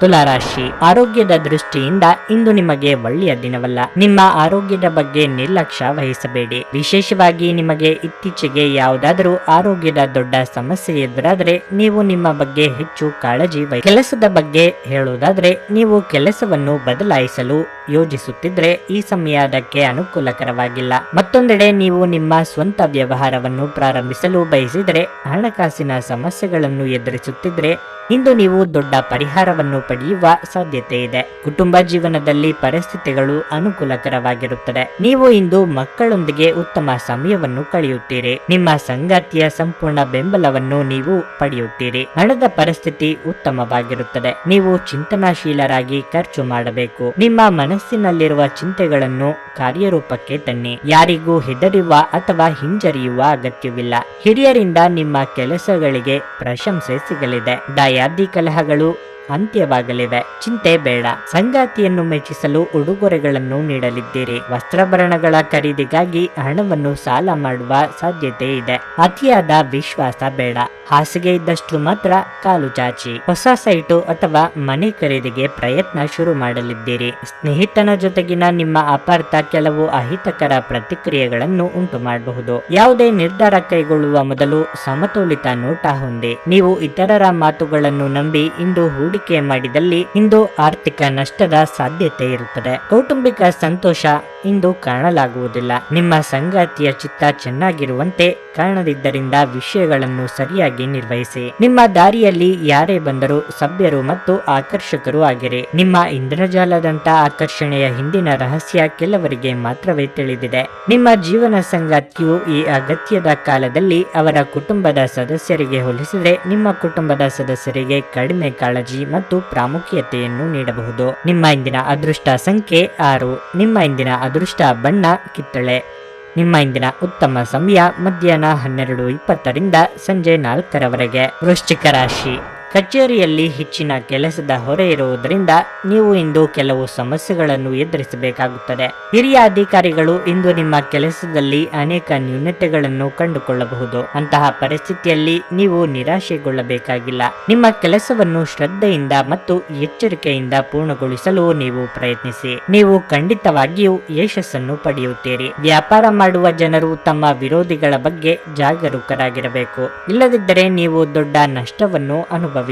ತುಲಾರಾಶಿ, ಆರೋಗ್ಯದ ದೃಷ್ಟಿಯಿಂದ ಇಂದು ನಿಮಗೆ ಒಳ್ಳೆಯ ದಿನವಲ್ಲ. ನಿಮ್ಮ ಆರೋಗ್ಯದ ಬಗ್ಗೆ ನಿರ್ಲಕ್ಷ್ಯ ವಹಿಸಬೇಡಿ. ವಿಶೇಷವಾಗಿ ನಿಮಗೆ ಇತ್ತೀಚೆಗೆ ಯಾವುದಾದರೂ ಆರೋಗ್ಯದ ದೊಡ್ಡ ಸಮಸ್ಯೆ ಎದುರಾದರೆ ನೀವು ನಿಮ್ಮ ಬಗ್ಗೆ ಹೆಚ್ಚು ಕಾಳಜಿ ವಹಿ, ಕೆಲಸದ ಬಗ್ಗೆ ಹೇಳುವುದಾದರೆ ನೀವು ಕೆಲಸವನ್ನು ಬದಲಾಯಿಸಲು ಯೋಜಿಸುತ್ತಿದ್ರೆ ಈ ಸಮಯ ಅದಕ್ಕೆ ಅನುಕೂಲಕರವಾಗಿಲ್ಲ. ಮತ್ತೊಂದೆಡೆ ನೀವು ನಿಮ್ಮ ಸ್ವಂತ ವ್ಯವಹಾರವನ್ನು ಪ್ರಾರಂಭಿಸಲು ಬಯಸಿದರೆ ಹಣಕಾಸಿನ ಸಮಸ್ಯೆಗಳನ್ನು ಎದುರಿಸುತ್ತಿದ್ರೆ ಇಂದು ನೀವು ದೊಡ್ಡ ಪರಿಹಾರವನ್ನು ಪಡೆಯುವ ಸಾಧ್ಯತೆ ಇದೆ. ಕುಟುಂಬ ಜೀವನದಲ್ಲಿ ಪರಿಸ್ಥಿತಿಗಳು ಅನುಕೂಲಕರವಾಗಿರುತ್ತದೆ. ನೀವು ಇಂದು ಮಕ್ಕಳೊಂದಿಗೆ ಉತ್ತಮ ಸಮಯವನ್ನು ಕಳೆಯುತ್ತೀರಿ. ನಿಮ್ಮ ಸಂಗಾತಿಯ ಸಂಪೂರ್ಣ ಬೆಂಬಲವನ್ನು ನೀವು ಪಡೆಯುತ್ತೀರಿ. ಹಣದ ಪರಿಸ್ಥಿತಿ ಉತ್ತಮವಾಗಿರುತ್ತದೆ. ನೀವು ಚಿಂತನಾಶೀಲರಾಗಿ ಖರ್ಚು ಮಾಡಬೇಕು. ನಿಮ್ಮ ಮನಸ್ಸಿನಲ್ಲಿರುವ ಚಿಂತೆಗಳನ್ನು ಕಾರ್ಯರೂಪಕ್ಕೆ ತನ್ನಿ. ಯಾರಿಗೂ ಹೆದರುವ ಅಥವಾ ಹಿಂಜರಿಯುವ ಅಗತ್ಯವಿಲ್ಲ. ಹಿರಿಯರಿಂದ ನಿಮ್ಮ ಕೆಲಸಗಳಿಗೆ ಪ್ರಶಂಸೆ ಸಿಗಲಿದೆ. ದಯಾದಿ ಕಲಹಗಳು ಅಂತ್ಯವಾಗಲಿವೆ ಚಿಂತೆ ಬೇಡ. ಸಂಗಾತಿಯನ್ನು ಮೆಚ್ಚಿಸಲು ಉಡುಗೊರೆಗಳನ್ನು ನೀಡಲಿದ್ದೀರಿ. ವಸ್ತ್ರಭರಣಗಳ ಖರೀದಿಗಾಗಿ ಹಣವನ್ನು ಸಾಲ ಮಾಡುವ ಸಾಧ್ಯತೆ ಇದೆ. ಅತಿಯಾದ ವಿಶ್ವಾಸ ಬೇಡ. ಹಾಸಿಗೆ ಇದ್ದಷ್ಟು ಮಾತ್ರ ಕಾಲು ಚಾಚಿ. ಹೊಸ ಸೈಟು ಅಥವಾ ಮನೆ ಖರೀದಿಗೆ ಪ್ರಯತ್ನ ಶುರು ಮಾಡಲಿದ್ದೀರಿ. ಸ್ನೇಹಿತನ ಜೊತೆಗಿನ ನಿಮ್ಮ ಅಪಾರ್ಥ ಕೆಲವು ಅಹಿತಕರ ಪ್ರತಿಕ್ರಿಯೆಗಳನ್ನು ಉಂಟು ಮಾಡಬಹುದು ಯಾವುದೇ ನಿರ್ಧಾರ ಕೈಗೊಳ್ಳುವ ಮೊದಲು ಸಮತೋಲಿತ ನೋಟ ಹೊಂದಿ. ನೀವು ಇತರರ ಮಾತುಗಳನ್ನು ನಂಬಿ ಇಂದು ಹೂಡಿಕೆ ಮಾಡಿದಲ್ಲಿ ಇಂದು ಆರ್ಥಿಕ ನಷ್ಟದ ಸಾಧ್ಯತೆ ಇರುತ್ತದೆ. ಕೌಟುಂಬಿಕ ಸಂತೋಷ ಇಂದು ಕಾಣಲಾಗುವುದಿಲ್ಲ. ನಿಮ್ಮ ಸಂಗಾತಿಯ ಚಿತ್ತ ಚೆನ್ನಾಗಿರುವಂತೆ ಕಾಣದಿದ್ದರಿಂದ ವಿಷಯಗಳನ್ನು ಸರಿಯಾಗಿ ನಿರ್ವಹಿಸಿ. ನಿಮ್ಮ ದಾರಿಯಲ್ಲಿ ಯಾರೇ ಬಂದರೂ ಸಭ್ಯರು ಮತ್ತು ಆಕರ್ಷಕರು ಆಗಿರಿ. ನಿಮ್ಮ ಇಂದ್ರಜಾಲದಂತ ಆಕರ್ಷಣೆಯ ಹಿಂದಿನ ರಹಸ್ಯ ಕೆಲವರಿಗೆ ಮಾತ್ರವೇ ತಿಳಿದಿದೆ. ನಿಮ್ಮ ಜೀವನ ಸಂಗಾತಿಯು ಈ ಅಗತ್ಯದ ಕಾಲದಲ್ಲಿ ಅವರ ಕುಟುಂಬದ ಸದಸ್ಯರಿಗೆ ಹೋಲಿಸಿದರೆ ನಿಮ್ಮ ಕುಟುಂಬದ ಸದಸ್ಯರಿಗೆ ಕಡಿಮೆ ಕಾಳಜಿ ಮತ್ತು ಪ್ರಾಮುಖ್ಯತೆಯನ್ನು ನೀಡಬಹುದು. ನಿಮ್ಮ ಇಂದಿನ ಅದೃಷ್ಟ ಸಂಖ್ಯೆ ಆರು. ನಿಮ್ಮ ಇಂದಿನ ಅದೃಷ್ಟ ಬಣ್ಣ, ಕಿತ್ತಳೆ. ನಿಮ್ಮ ಇಂದಿನ ಉತ್ತಮ ಸಮಯ ಮಧ್ಯಾಹ್ನ ಹನ್ನೆರಡು ಇಪ್ಪತ್ತರಿಂದ ಸಂಜೆ ನಾಲ್ಕರವರೆಗೆ. ವೃಶ್ಚಿಕ ರಾಶಿ. ಕಚೇರಿಯಲ್ಲಿ ಹೆಚ್ಚಿನ ಕೆಲಸದ ಹೊರೆ ಇರುವುದರಿಂದ ನೀವು ಇಂದು ಕೆಲವು ಸಮಸ್ಯೆಗಳನ್ನು ಎದುರಿಸಬೇಕಾಗುತ್ತದೆ. ಹಿರಿಯ ಅಧಿಕಾರಿಗಳು ಇಂದು ನಿಮ್ಮ ಕೆಲಸದಲ್ಲಿ ಅನೇಕ ನ್ಯೂನತೆಗಳನ್ನು ಕಂಡುಕೊಳ್ಳಬಹುದು. ಅಂತಹ ಪರಿಸ್ಥಿತಿಯಲ್ಲಿ ನೀವು ನಿರಾಶೆಗೊಳ್ಳಬೇಕಾಗಿಲ್ಲ. ನಿಮ್ಮ ಕೆಲಸವನ್ನು ಶ್ರದ್ಧೆಯಿಂದ ಮತ್ತು ಎಚ್ಚರಿಕೆಯಿಂದ ಪೂರ್ಣಗೊಳಿಸಲು ನೀವು ಪ್ರಯತ್ನಿಸಿ. ನೀವು ಖಂಡಿತವಾಗಿಯೂ ಯಶಸ್ಸನ್ನು ಪಡೆಯುತ್ತೀರಿ. ವ್ಯಾಪಾರ ಮಾಡುವ ಜನರು ತಮ್ಮ ವಿರೋಧಿಗಳ ಬಗ್ಗೆ ಜಾಗರೂಕರಾಗಿರಬೇಕು. ಇಲ್ಲದಿದ್ದರೆ ನೀವು ದೊಡ್ಡ ನಷ್ಟವನ್ನು ಅನುಭವಿಸಬಹುದು.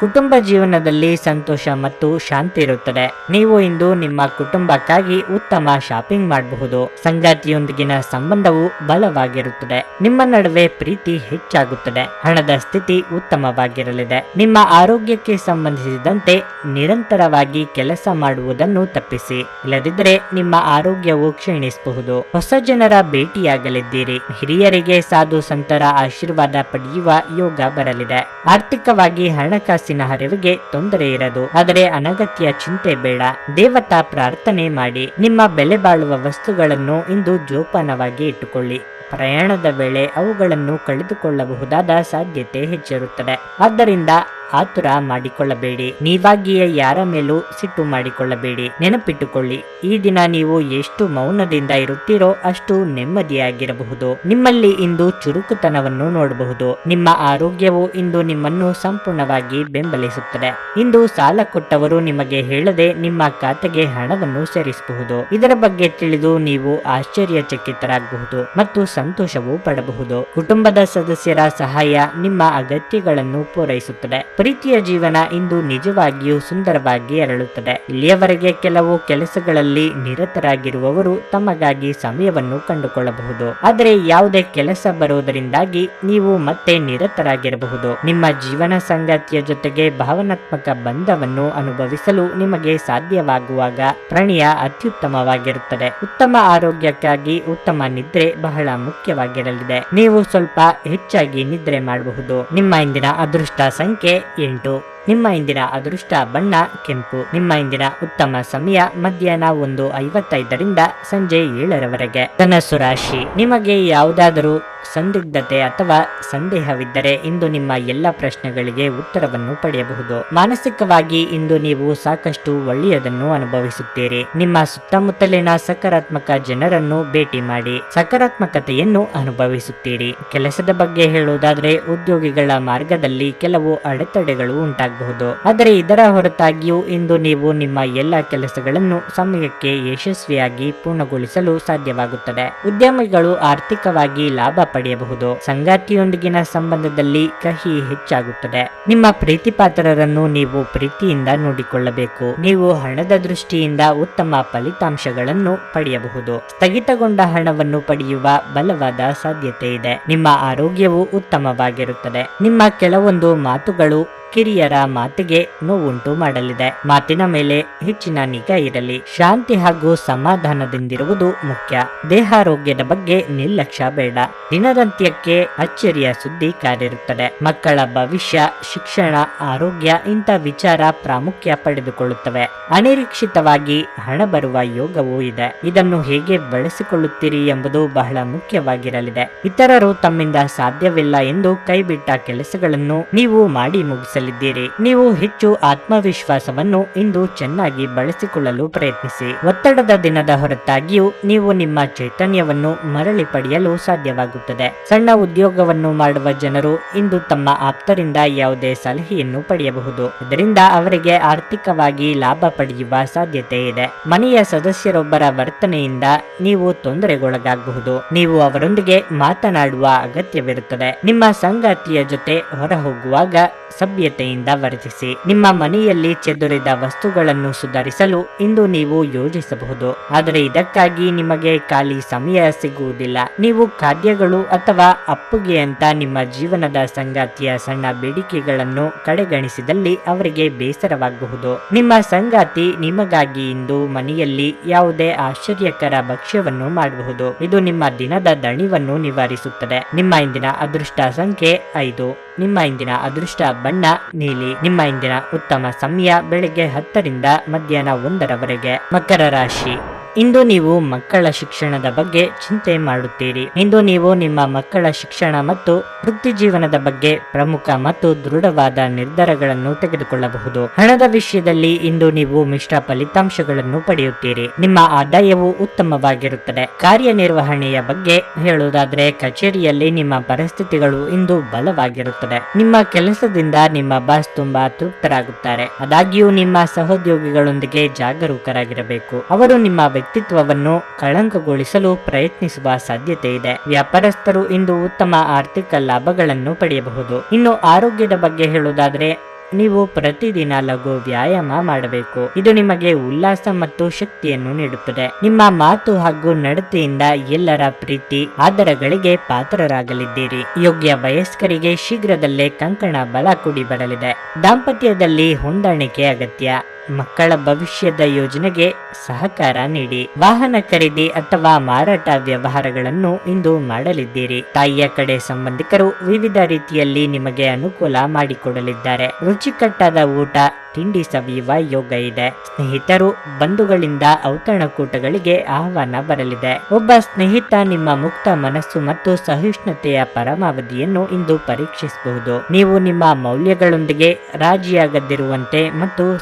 ಕುಟುಂಬ ಜೀವನದಲ್ಲಿ ಸಂತೋಷ ಮತ್ತು ಶಾಂತಿ ಇರುತ್ತದೆ. ನೀವು ಇಂದು ನಿಮ್ಮ ಕುಟುಂಬಕ್ಕಾಗಿ ಉತ್ತಮ ಶಾಪಿಂಗ್ ಮಾಡಬಹುದು. ಸಂಗಾತಿಯೊಂದಿಗಿನ ಸಂಬಂಧವು ಬಲವಾಗಿರುತ್ತದೆ. ನಿಮ್ಮ ನಡುವೆ ಪ್ರೀತಿ ಹೆಚ್ಚಾಗುತ್ತದೆ. ಹಣದ ಸ್ಥಿತಿ ಉತ್ತಮವಾಗಿರಲಿದೆ. ನಿಮ್ಮ ಆರೋಗ್ಯಕ್ಕೆ ಸಂಬಂಧಿಸಿದಂತೆ ನಿರಂತರವಾಗಿ ಕೆಲಸ ಮಾಡುವುದನ್ನು ತಪ್ಪಿಸಿ. ಇಲ್ಲದಿದ್ದರೆ ನಿಮ್ಮ ಆರೋಗ್ಯವು ಕ್ಷೀಣಿಸಬಹುದು. ಹೊಸ ಜನರ ಭೇಟಿಯಾಗಲಿದ್ದೀರಿ. ಹಿರಿಯರಿಗೆ ಸಾಧು ಸಂತರ ಆಶೀರ್ವಾದ ಪಡೆಯುವ ಯೋಗ ಬರಲಿದೆ. ಆರ್ಥಿಕವಾಗಿ ಹಣಕಾಸಿನ ಹರಿವಿಗೆ ತೊಂದರೆ ಇರದು. ಆದರೆ ಅನಗತ್ಯ ಚಿಂತೆ ಬೇಡ. ದೇವತಾ ಪ್ರಾರ್ಥನೆ ಮಾಡಿ. ನಿಮ್ಮ ಬೆಲೆ ಬಾಳುವ ವಸ್ತುಗಳನ್ನು ಇಂದು ಜೋಪಾನವಾಗಿ ಇಟ್ಟುಕೊಳ್ಳಿ. ಪ್ರಯಾಣದ ವೇಳೆ ಅವುಗಳನ್ನು ಕಳೆದುಕೊಳ್ಳಬಹುದಾದ ಸಾಧ್ಯತೆ ಹೆಚ್ಚಿರುತ್ತದೆ. ಆದ್ದರಿಂದ ಆತುರ ಮಾಡಿಕೊಳ್ಳಬೇಡಿ. ನೀವಾಗಿಯೇ ಯಾರ ಮೇಲೂ ಸಿಟ್ಟು ಮಾಡಿಕೊಳ್ಳಬೇಡಿ. ನೆನಪಿಟ್ಟುಕೊಳ್ಳಿ, ಈ ದಿನ ನೀವು ಎಷ್ಟು ಮೌನದಿಂದ ಇರುತ್ತೀರೋ ಅಷ್ಟು ನೆಮ್ಮದಿಯಾಗಿರಬಹುದು. ನಿಮ್ಮಲ್ಲಿ ಇಂದು ಚುರುಕುತನವನ್ನು ನೋಡಬಹುದು. ನಿಮ್ಮ ಆರೋಗ್ಯವು ಇಂದು ನಿಮ್ಮನ್ನು ಸಂಪೂರ್ಣವಾಗಿ ಬೆಂಬಲಿಸುತ್ತದೆ. ಇಂದು ಸಾಲ ಕೊಟ್ಟವರು ನಿಮಗೆ ಹೇಳದೆ ನಿಮ್ಮ ಖಾತೆಗೆ ಹಣವನ್ನು ಸೇರಿಸಬಹುದು. ಇದರ ಬಗ್ಗೆ ತಿಳಿದು ನೀವು ಆಶ್ಚರ್ಯಚಕಿತರಾಗಬಹುದು ಮತ್ತು ಸಂತೋಷವೂ ಪಡಬಹುದು. ಕುಟುಂಬದ ಸದಸ್ಯರ ಸಹಾಯ ನಿಮ್ಮ ಅಗತ್ಯಗಳನ್ನು ಪೂರೈಸುತ್ತದೆ. ಪ್ರೀತಿಯ ಜೀವನ ಇಂದು ನಿಜವಾಗಿಯೂ ಸುಂದರವಾಗಿ ಅರಳುತ್ತದೆ. ಇಲ್ಲಿಯವರೆಗೆ ಕೆಲವು ಕೆಲಸಗಳಲ್ಲಿ ನಿರತರಾಗಿರುವವರು ತಮಗಾಗಿ ಸಮಯವನ್ನು ಕಂಡುಕೊಳ್ಳಬಹುದು. ಆದರೆ ಯಾವುದೇ ಕೆಲಸ ಬರುವುದರಿಂದಾಗಿ ನೀವು ಮತ್ತೆ ನಿರತರಾಗಿರಬಹುದು. ನಿಮ್ಮ ಜೀವನ ಸಂಗಾತಿಯ ಜೊತೆಗೆ ಭಾವನಾತ್ಮಕ ಬಂಧವನ್ನು ಅನುಭವಿಸಲು ನಿಮಗೆ ಸಾಧ್ಯವಾಗುವಾಗ ಪ್ರಣಯ ಅತ್ಯುತ್ತಮವಾಗಿರುತ್ತದೆ. ಉತ್ತಮ ಆರೋಗ್ಯಕ್ಕಾಗಿ ಉತ್ತಮ ನಿದ್ರೆ ಬಹಳ ಮುಖ್ಯವಾಗಿರಲಿದೆ. ನೀವು ಸ್ವಲ್ಪ ಹೆಚ್ಚಾಗಿ ನಿದ್ರೆ ಮಾಡಬಹುದು. ನಿಮ್ಮ ಇಂದಿನ ಅದೃಷ್ಟ ಸಂಖ್ಯೆ ఏంటో ನಿಮ್ಮ ಇಂದಿನ ಅದೃಷ್ಟ ಬಣ್ಣ, ಕೆಂಪು. ನಿಮ್ಮ ಇಂದಿನ ಉತ್ತಮ ಸಮಯ ಮಧ್ಯಾಹ್ನ ಒಂದು ಐವತ್ತೈದರಿಂದ ಸಂಜೆ ಏಳರವರೆಗೆ. ಧನಸ್ಸು ರಾಶಿ. ನಿಮಗೆ ಯಾವುದಾದರೂ ಸಂದಿಗ್ಧತೆ ಅಥವಾ ಸಂದೇಹವಿದ್ದರೆ ಇಂದು ನಿಮ್ಮ ಎಲ್ಲ ಪ್ರಶ್ನೆಗಳಿಗೆ ಉತ್ತರವನ್ನು ಪಡೆಯಬಹುದು. ಮಾನಸಿಕವಾಗಿ ಇಂದು ನೀವು ಸಾಕಷ್ಟು ಒಳ್ಳೆಯದನ್ನು ಅನುಭವಿಸುತ್ತೀರಿ. ನಿಮ್ಮ ಸುತ್ತಮುತ್ತಲಿನ ಸಕಾರಾತ್ಮಕ ಜನರನ್ನು ಭೇಟಿ ಮಾಡಿ ಸಕಾರಾತ್ಮಕತೆಯನ್ನು ಅನುಭವಿಸುತ್ತೀರಿ. ಕೆಲಸದ ಬಗ್ಗೆ ಹೇಳುವುದಾದ್ರೆ ಉದ್ಯೋಗಿಗಳ ಮಾರ್ಗದಲ್ಲಿ ಕೆಲವು ಅಡೆತಡೆಗಳು ಉಂಟಾಗ ಆಗಬಹುದು. ಆದರೆ ಇದರ ಹೊರತಾಗಿಯೂ ಇಂದು ನೀವು ನಿಮ್ಮ ಎಲ್ಲಾ ಕೆಲಸಗಳನ್ನು ಸಮಯಕ್ಕೆ ಯಶಸ್ವಿಯಾಗಿ ಪೂರ್ಣಗೊಳಿಸಲು ಸಾಧ್ಯವಾಗುತ್ತದೆ. ಉದ್ಯಮಿಗಳು ಆರ್ಥಿಕವಾಗಿ ಲಾಭ ಪಡೆಯಬಹುದು. ಸಂಗಾತಿಯೊಂದಿಗಿನ ಸಂಬಂಧದಲ್ಲಿ ಕಹಿ ಹೆಚ್ಚಾಗುತ್ತದೆ. ನಿಮ್ಮ ಪ್ರೀತಿಪಾತ್ರರನ್ನು ನೀವು ಪ್ರೀತಿಯಿಂದ ನೋಡಿಕೊಳ್ಳಬೇಕು. ನೀವು ಹಣದ ದೃಷ್ಟಿಯಿಂದ ಉತ್ತಮ ಫಲಿತಾಂಶಗಳನ್ನು ಪಡೆಯಬಹುದು. ಸ್ಥಗಿತಗೊಂಡ ಹಣವನ್ನು ಪಡೆಯುವ ಬಲವಾದ ಸಾಧ್ಯತೆ ಇದೆ. ನಿಮ್ಮ ಆರೋಗ್ಯವು ಉತ್ತಮವಾಗಿರುತ್ತದೆ. ನಿಮ್ಮ ಕೆಲವೊಂದು ಮಾತುಗಳು ಕಿರಿಯರ ಮಾತಿಗೆ ನೋವುಂಟು ಮಾಡಲಿದೆ. ಮಾತಿನ ಮೇಲೆ ಹೆಚ್ಚಿನ ನಿಗಾ ಇರಲಿ. ಶಾಂತಿ ಹಾಗೂ ಸಮಾಧಾನದಿಂದಿರುವುದು ಮುಖ್ಯ. ದೇಹಾರೋಗ್ಯದ ಬಗ್ಗೆ ನಿರ್ಲಕ್ಷ್ಯ ಬೇಡ. ದಿನದಂತ್ಯಕ್ಕೆ ಅಚ್ಚರಿಯ ಸುದ್ದಿ ಕಾರಿರುತ್ತದೆ ಮಕ್ಕಳ ಭವಿಷ್ಯ, ಶಿಕ್ಷಣ, ಆರೋಗ್ಯ ಇಂಥ ವಿಚಾರ ಪ್ರಾಮುಖ್ಯ ಪಡೆದುಕೊಳ್ಳುತ್ತವೆ. ಅನಿರೀಕ್ಷಿತವಾಗಿ ಹಣ ಬರುವ ಯೋಗವೂ ಇದೆ. ಇದನ್ನು ಹೇಗೆ ಬಳಸಿಕೊಳ್ಳುತ್ತೀರಿ ಎಂಬುದು ಬಹಳ ಮುಖ್ಯವಾಗಿರಲಿದೆ. ಇತರರು ತಮ್ಮಿಂದ ಸಾಧ್ಯವಿಲ್ಲ ಎಂದು ಕೈಬಿಟ್ಟ ಕೆಲಸಗಳನ್ನು ನೀವು ಮಾಡಿ ಮುಗಿಸಲಿದ್ದೀರಿ ನೀವು ಹೆಚ್ಚು ಆತ್ಮವಿಶ್ವಾಸವನ್ನು ಇಂದು ಚೆನ್ನಾಗಿ ಬಳಸಿಕೊಳ್ಳಲು ಪ್ರಯತ್ನಿಸಿ. ಒತ್ತಡದ ದಿನದ ಹೊರತಾಗಿಯೂ ನೀವು ನಿಮ್ಮ ಚೈತನ್ಯವನ್ನು ಮರಳಿ ಪಡೆಯಲು ಸಾಧ್ಯವಾಗುತ್ತದೆ. ಸಣ್ಣ ಉದ್ಯೋಗವನ್ನು ಮಾಡುವ ಜನರು ಇಂದು ತಮ್ಮ ಆಪ್ತರಿಂದ ಯಾವುದೇ ಸಲಹೆಯನ್ನು ಪಡೆಯಬಹುದು. ಇದರಿಂದ ಅವರಿಗೆ ಆರ್ಥಿಕವಾಗಿ ಲಾಭ ಪಡೆಯುವ ಸಾಧ್ಯತೆ ಇದೆ. ಮನೆಯ ಸದಸ್ಯರೊಬ್ಬರ ವರ್ತನೆಯಿಂದ ನೀವು ತೊಂದರೆಗೊಳಗಾಗಬಹುದು. ನೀವು ಅವರೊಂದಿಗೆ ಮಾತನಾಡುವ ಅಗತ್ಯವಿರುತ್ತದೆ. ನಿಮ್ಮ ಸಂಗಾತಿಯ ಜೊತೆ ಹೊರ ಹೋಗುವಾಗ ಸಭ್ಯತೆಯಿಂದ ವರ್ತಿಸಿ ನಿಮ್ಮ ಮನೆಯಲ್ಲಿ ಚೆದುರಿದ ವಸ್ತುಗಳನ್ನು ಸುಧಾರಿಸಲು ಇಂದು ನೀವು ಯೋಜಿಸಬಹುದು. ಆದರೆ ಇದಕ್ಕಾಗಿ ನಿಮಗೆ ಖಾಲಿ ಸಮಯ ಸಿಗುವುದಿಲ್ಲ. ನೀವು ಖಾದ್ಯಗಳು ಅಥವಾ ಅಪ್ಪುಗೆ ಅಂತ ನಿಮ್ಮ ಜೀವನದ ಸಂಗಾತಿಯ ಸಣ್ಣ ಬೇಡಿಕೆಗಳನ್ನು ಕಡೆಗಣಿಸಿದಲ್ಲಿ ಅವರಿಗೆ ಬೇಸರವಾಗಬಹುದು. ನಿಮ್ಮ ಸಂಗಾತಿ ನಿಮಗಾಗಿ ಇಂದು ಮನೆಯಲ್ಲಿ ಯಾವುದೇ ಆಶ್ಚರ್ಯಕರ ಭಕ್ಷ್ಯವನ್ನು ಮಾಡಬಹುದು. ಇದು ನಿಮ್ಮ ದಿನದ ದಣಿವನ್ನು ನಿವಾರಿಸುತ್ತದೆ. ನಿಮ್ಮ ಇಂದಿನ ಅದೃಷ್ಟ ಸಂಖ್ಯೆ ಐದು. ನಿಮ್ಮ ಇಂದಿನ ಅದೃಷ್ಟ ಬಣ್ಣ ನೀಲಿ ನಿಮ್ಮ ಇಂದಿನ ಉತ್ತಮ ಸಮಯ ಬೆಳಿಗ್ಗೆ ಹತ್ತರಿಂದ ಮಧ್ಯಾಹ್ನ ಒಂದರವರೆಗೆ. ಮಕರ ರಾಶಿ. ಇಂದು ನೀವು ಮಕ್ಕಳ ಶಿಕ್ಷಣದ ಬಗ್ಗೆ ಚಿಂತೆ ಮಾಡುತ್ತೀರಿ. ಇಂದು ನೀವು ನಿಮ್ಮ ಮಕ್ಕಳ ಶಿಕ್ಷಣ ಮತ್ತು ವೃತ್ತಿ ಜೀವನದ ಬಗ್ಗೆ ಪ್ರಮುಖ ಮತ್ತು ದೃಢವಾದ ನಿರ್ಧಾರಗಳನ್ನು ತೆಗೆದುಕೊಳ್ಳಬಹುದು. ಹಣದ ವಿಷಯದಲ್ಲಿ ಇಂದು ನೀವು ಮಿಶ್ರ ಫಲಿತಾಂಶಗಳನ್ನು ಪಡೆಯುತ್ತೀರಿ. ನಿಮ್ಮ ಆದಾಯವು ಉತ್ತಮವಾಗಿರುತ್ತದೆ. ಕಾರ್ಯನಿರ್ವಹಣೆಯ ಬಗ್ಗೆ ಹೇಳುವುದಾದ್ರೆ, ಕಚೇರಿಯಲ್ಲಿ ನಿಮ್ಮ ಪರಿಸ್ಥಿತಿಗಳು ಇಂದು ಬಲವಾಗಿರುತ್ತದೆ. ನಿಮ್ಮ ಕೆಲಸದಿಂದ ನಿಮ್ಮ ಬಾಸ್ ತುಂಬಾ ತೃಪ್ತರಾಗುತ್ತಾರೆ. ಆದಾಗ್ಯೂ ನಿಮ್ಮ ಸಹೋದ್ಯೋಗಿಗಳೊಂದಿಗೆ ಜಾಗರೂಕರಾಗಿರಬೇಕು. ಅವರು ನಿಮ್ಮ ವ್ಯಕ್ತಿತ್ವವನ್ನು ಕಳಂಕಗೊಳಿಸಲು ಪ್ರಯತ್ನಿಸುವ ಸಾಧ್ಯತೆ ಇದೆ. ವ್ಯಾಪಾರಸ್ಥರು ಇಂದು ಉತ್ತಮ ಆರ್ಥಿಕ ಲಾಭಗಳನ್ನು ಪಡೆಯಬಹುದು. ಇನ್ನು ಆರೋಗ್ಯದ ಬಗ್ಗೆ ಹೇಳುವುದಾದ್ರೆ, ನೀವು ಪ್ರತಿದಿನ ಲಘು ವ್ಯಾಯಾಮ ಮಾಡಬೇಕು. ಇದು ನಿಮಗೆ ಉಲ್ಲಾಸ ಮತ್ತು ಶಕ್ತಿಯನ್ನು ನೀಡುತ್ತದೆ. ನಿಮ್ಮ ಮಾತು ಹಾಗೂ ನಡತೆಯಿಂದ ಎಲ್ಲರ ಪ್ರೀತಿ, ಆದರಗಳಿಗೆ ಪಾತ್ರರಾಗಲಿದ್ದೀರಿ. ಯೋಗ್ಯ ವಯಸ್ಕರಿಗೆ ಶೀಘ್ರದಲ್ಲೇ ಕಂಕಣ ಬಲ ಕೂಡಿ ಬರಲಿದೆ. ದಾಂಪತ್ಯದಲ್ಲಿ ಹೊಂದಾಣಿಕೆ ಅಗತ್ಯ. ಮಕ್ಕಳ ಭವಿಷ್ಯದ ಯೋಜನೆಗೆ ಸಹಕಾರ ನೀಡಿ. ವಾಹನ ಖರೀದಿ ಅಥವಾ ಮಾರಾಟ ವ್ಯವಹಾರಗಳನ್ನು ಇಂದು ಮಾಡಲಿದ್ದೀರಿ. ತಾಯಿಯ ಕಡೆ ಸಂಬಂಧಿಕರು ವಿವಿಧ ರೀತಿಯಲ್ಲಿ ನಿಮಗೆ ಅನುಕೂಲ ಮಾಡಿಕೊಡಲಿದ್ದಾರೆ. ರುಚಿಕಟ್ಟಾದ ಊಟ, ತಿಂಡಿ ಸವಿಯುವ ಯೋಗ ಇದೆ. ಸ್ನೇಹಿತರು, ಬಂಧುಗಳಿಂದ ಔತಣಕೂಟಗಳಿಗೆ ಆಹ್ವಾನ ಬರಲಿದೆ. ಒಬ್ಬ ಸ್ನೇಹಿತ ನಿಮ್ಮ ಮುಕ್ತ ಮನಸ್ಸು ಮತ್ತು ಸಹಿಷ್ಣುತೆಯ ಪರಮಾವಧಿಯನ್ನು ಇಂದು ಪರೀಕ್ಷಿಸಬಹುದು. ನೀವು ನಿಮ್ಮ ಮೌಲ್ಯಗಳೊಂದಿಗೆ ರಾಜಿಯಾಗದಿರುವಂತೆ ಮತ್ತು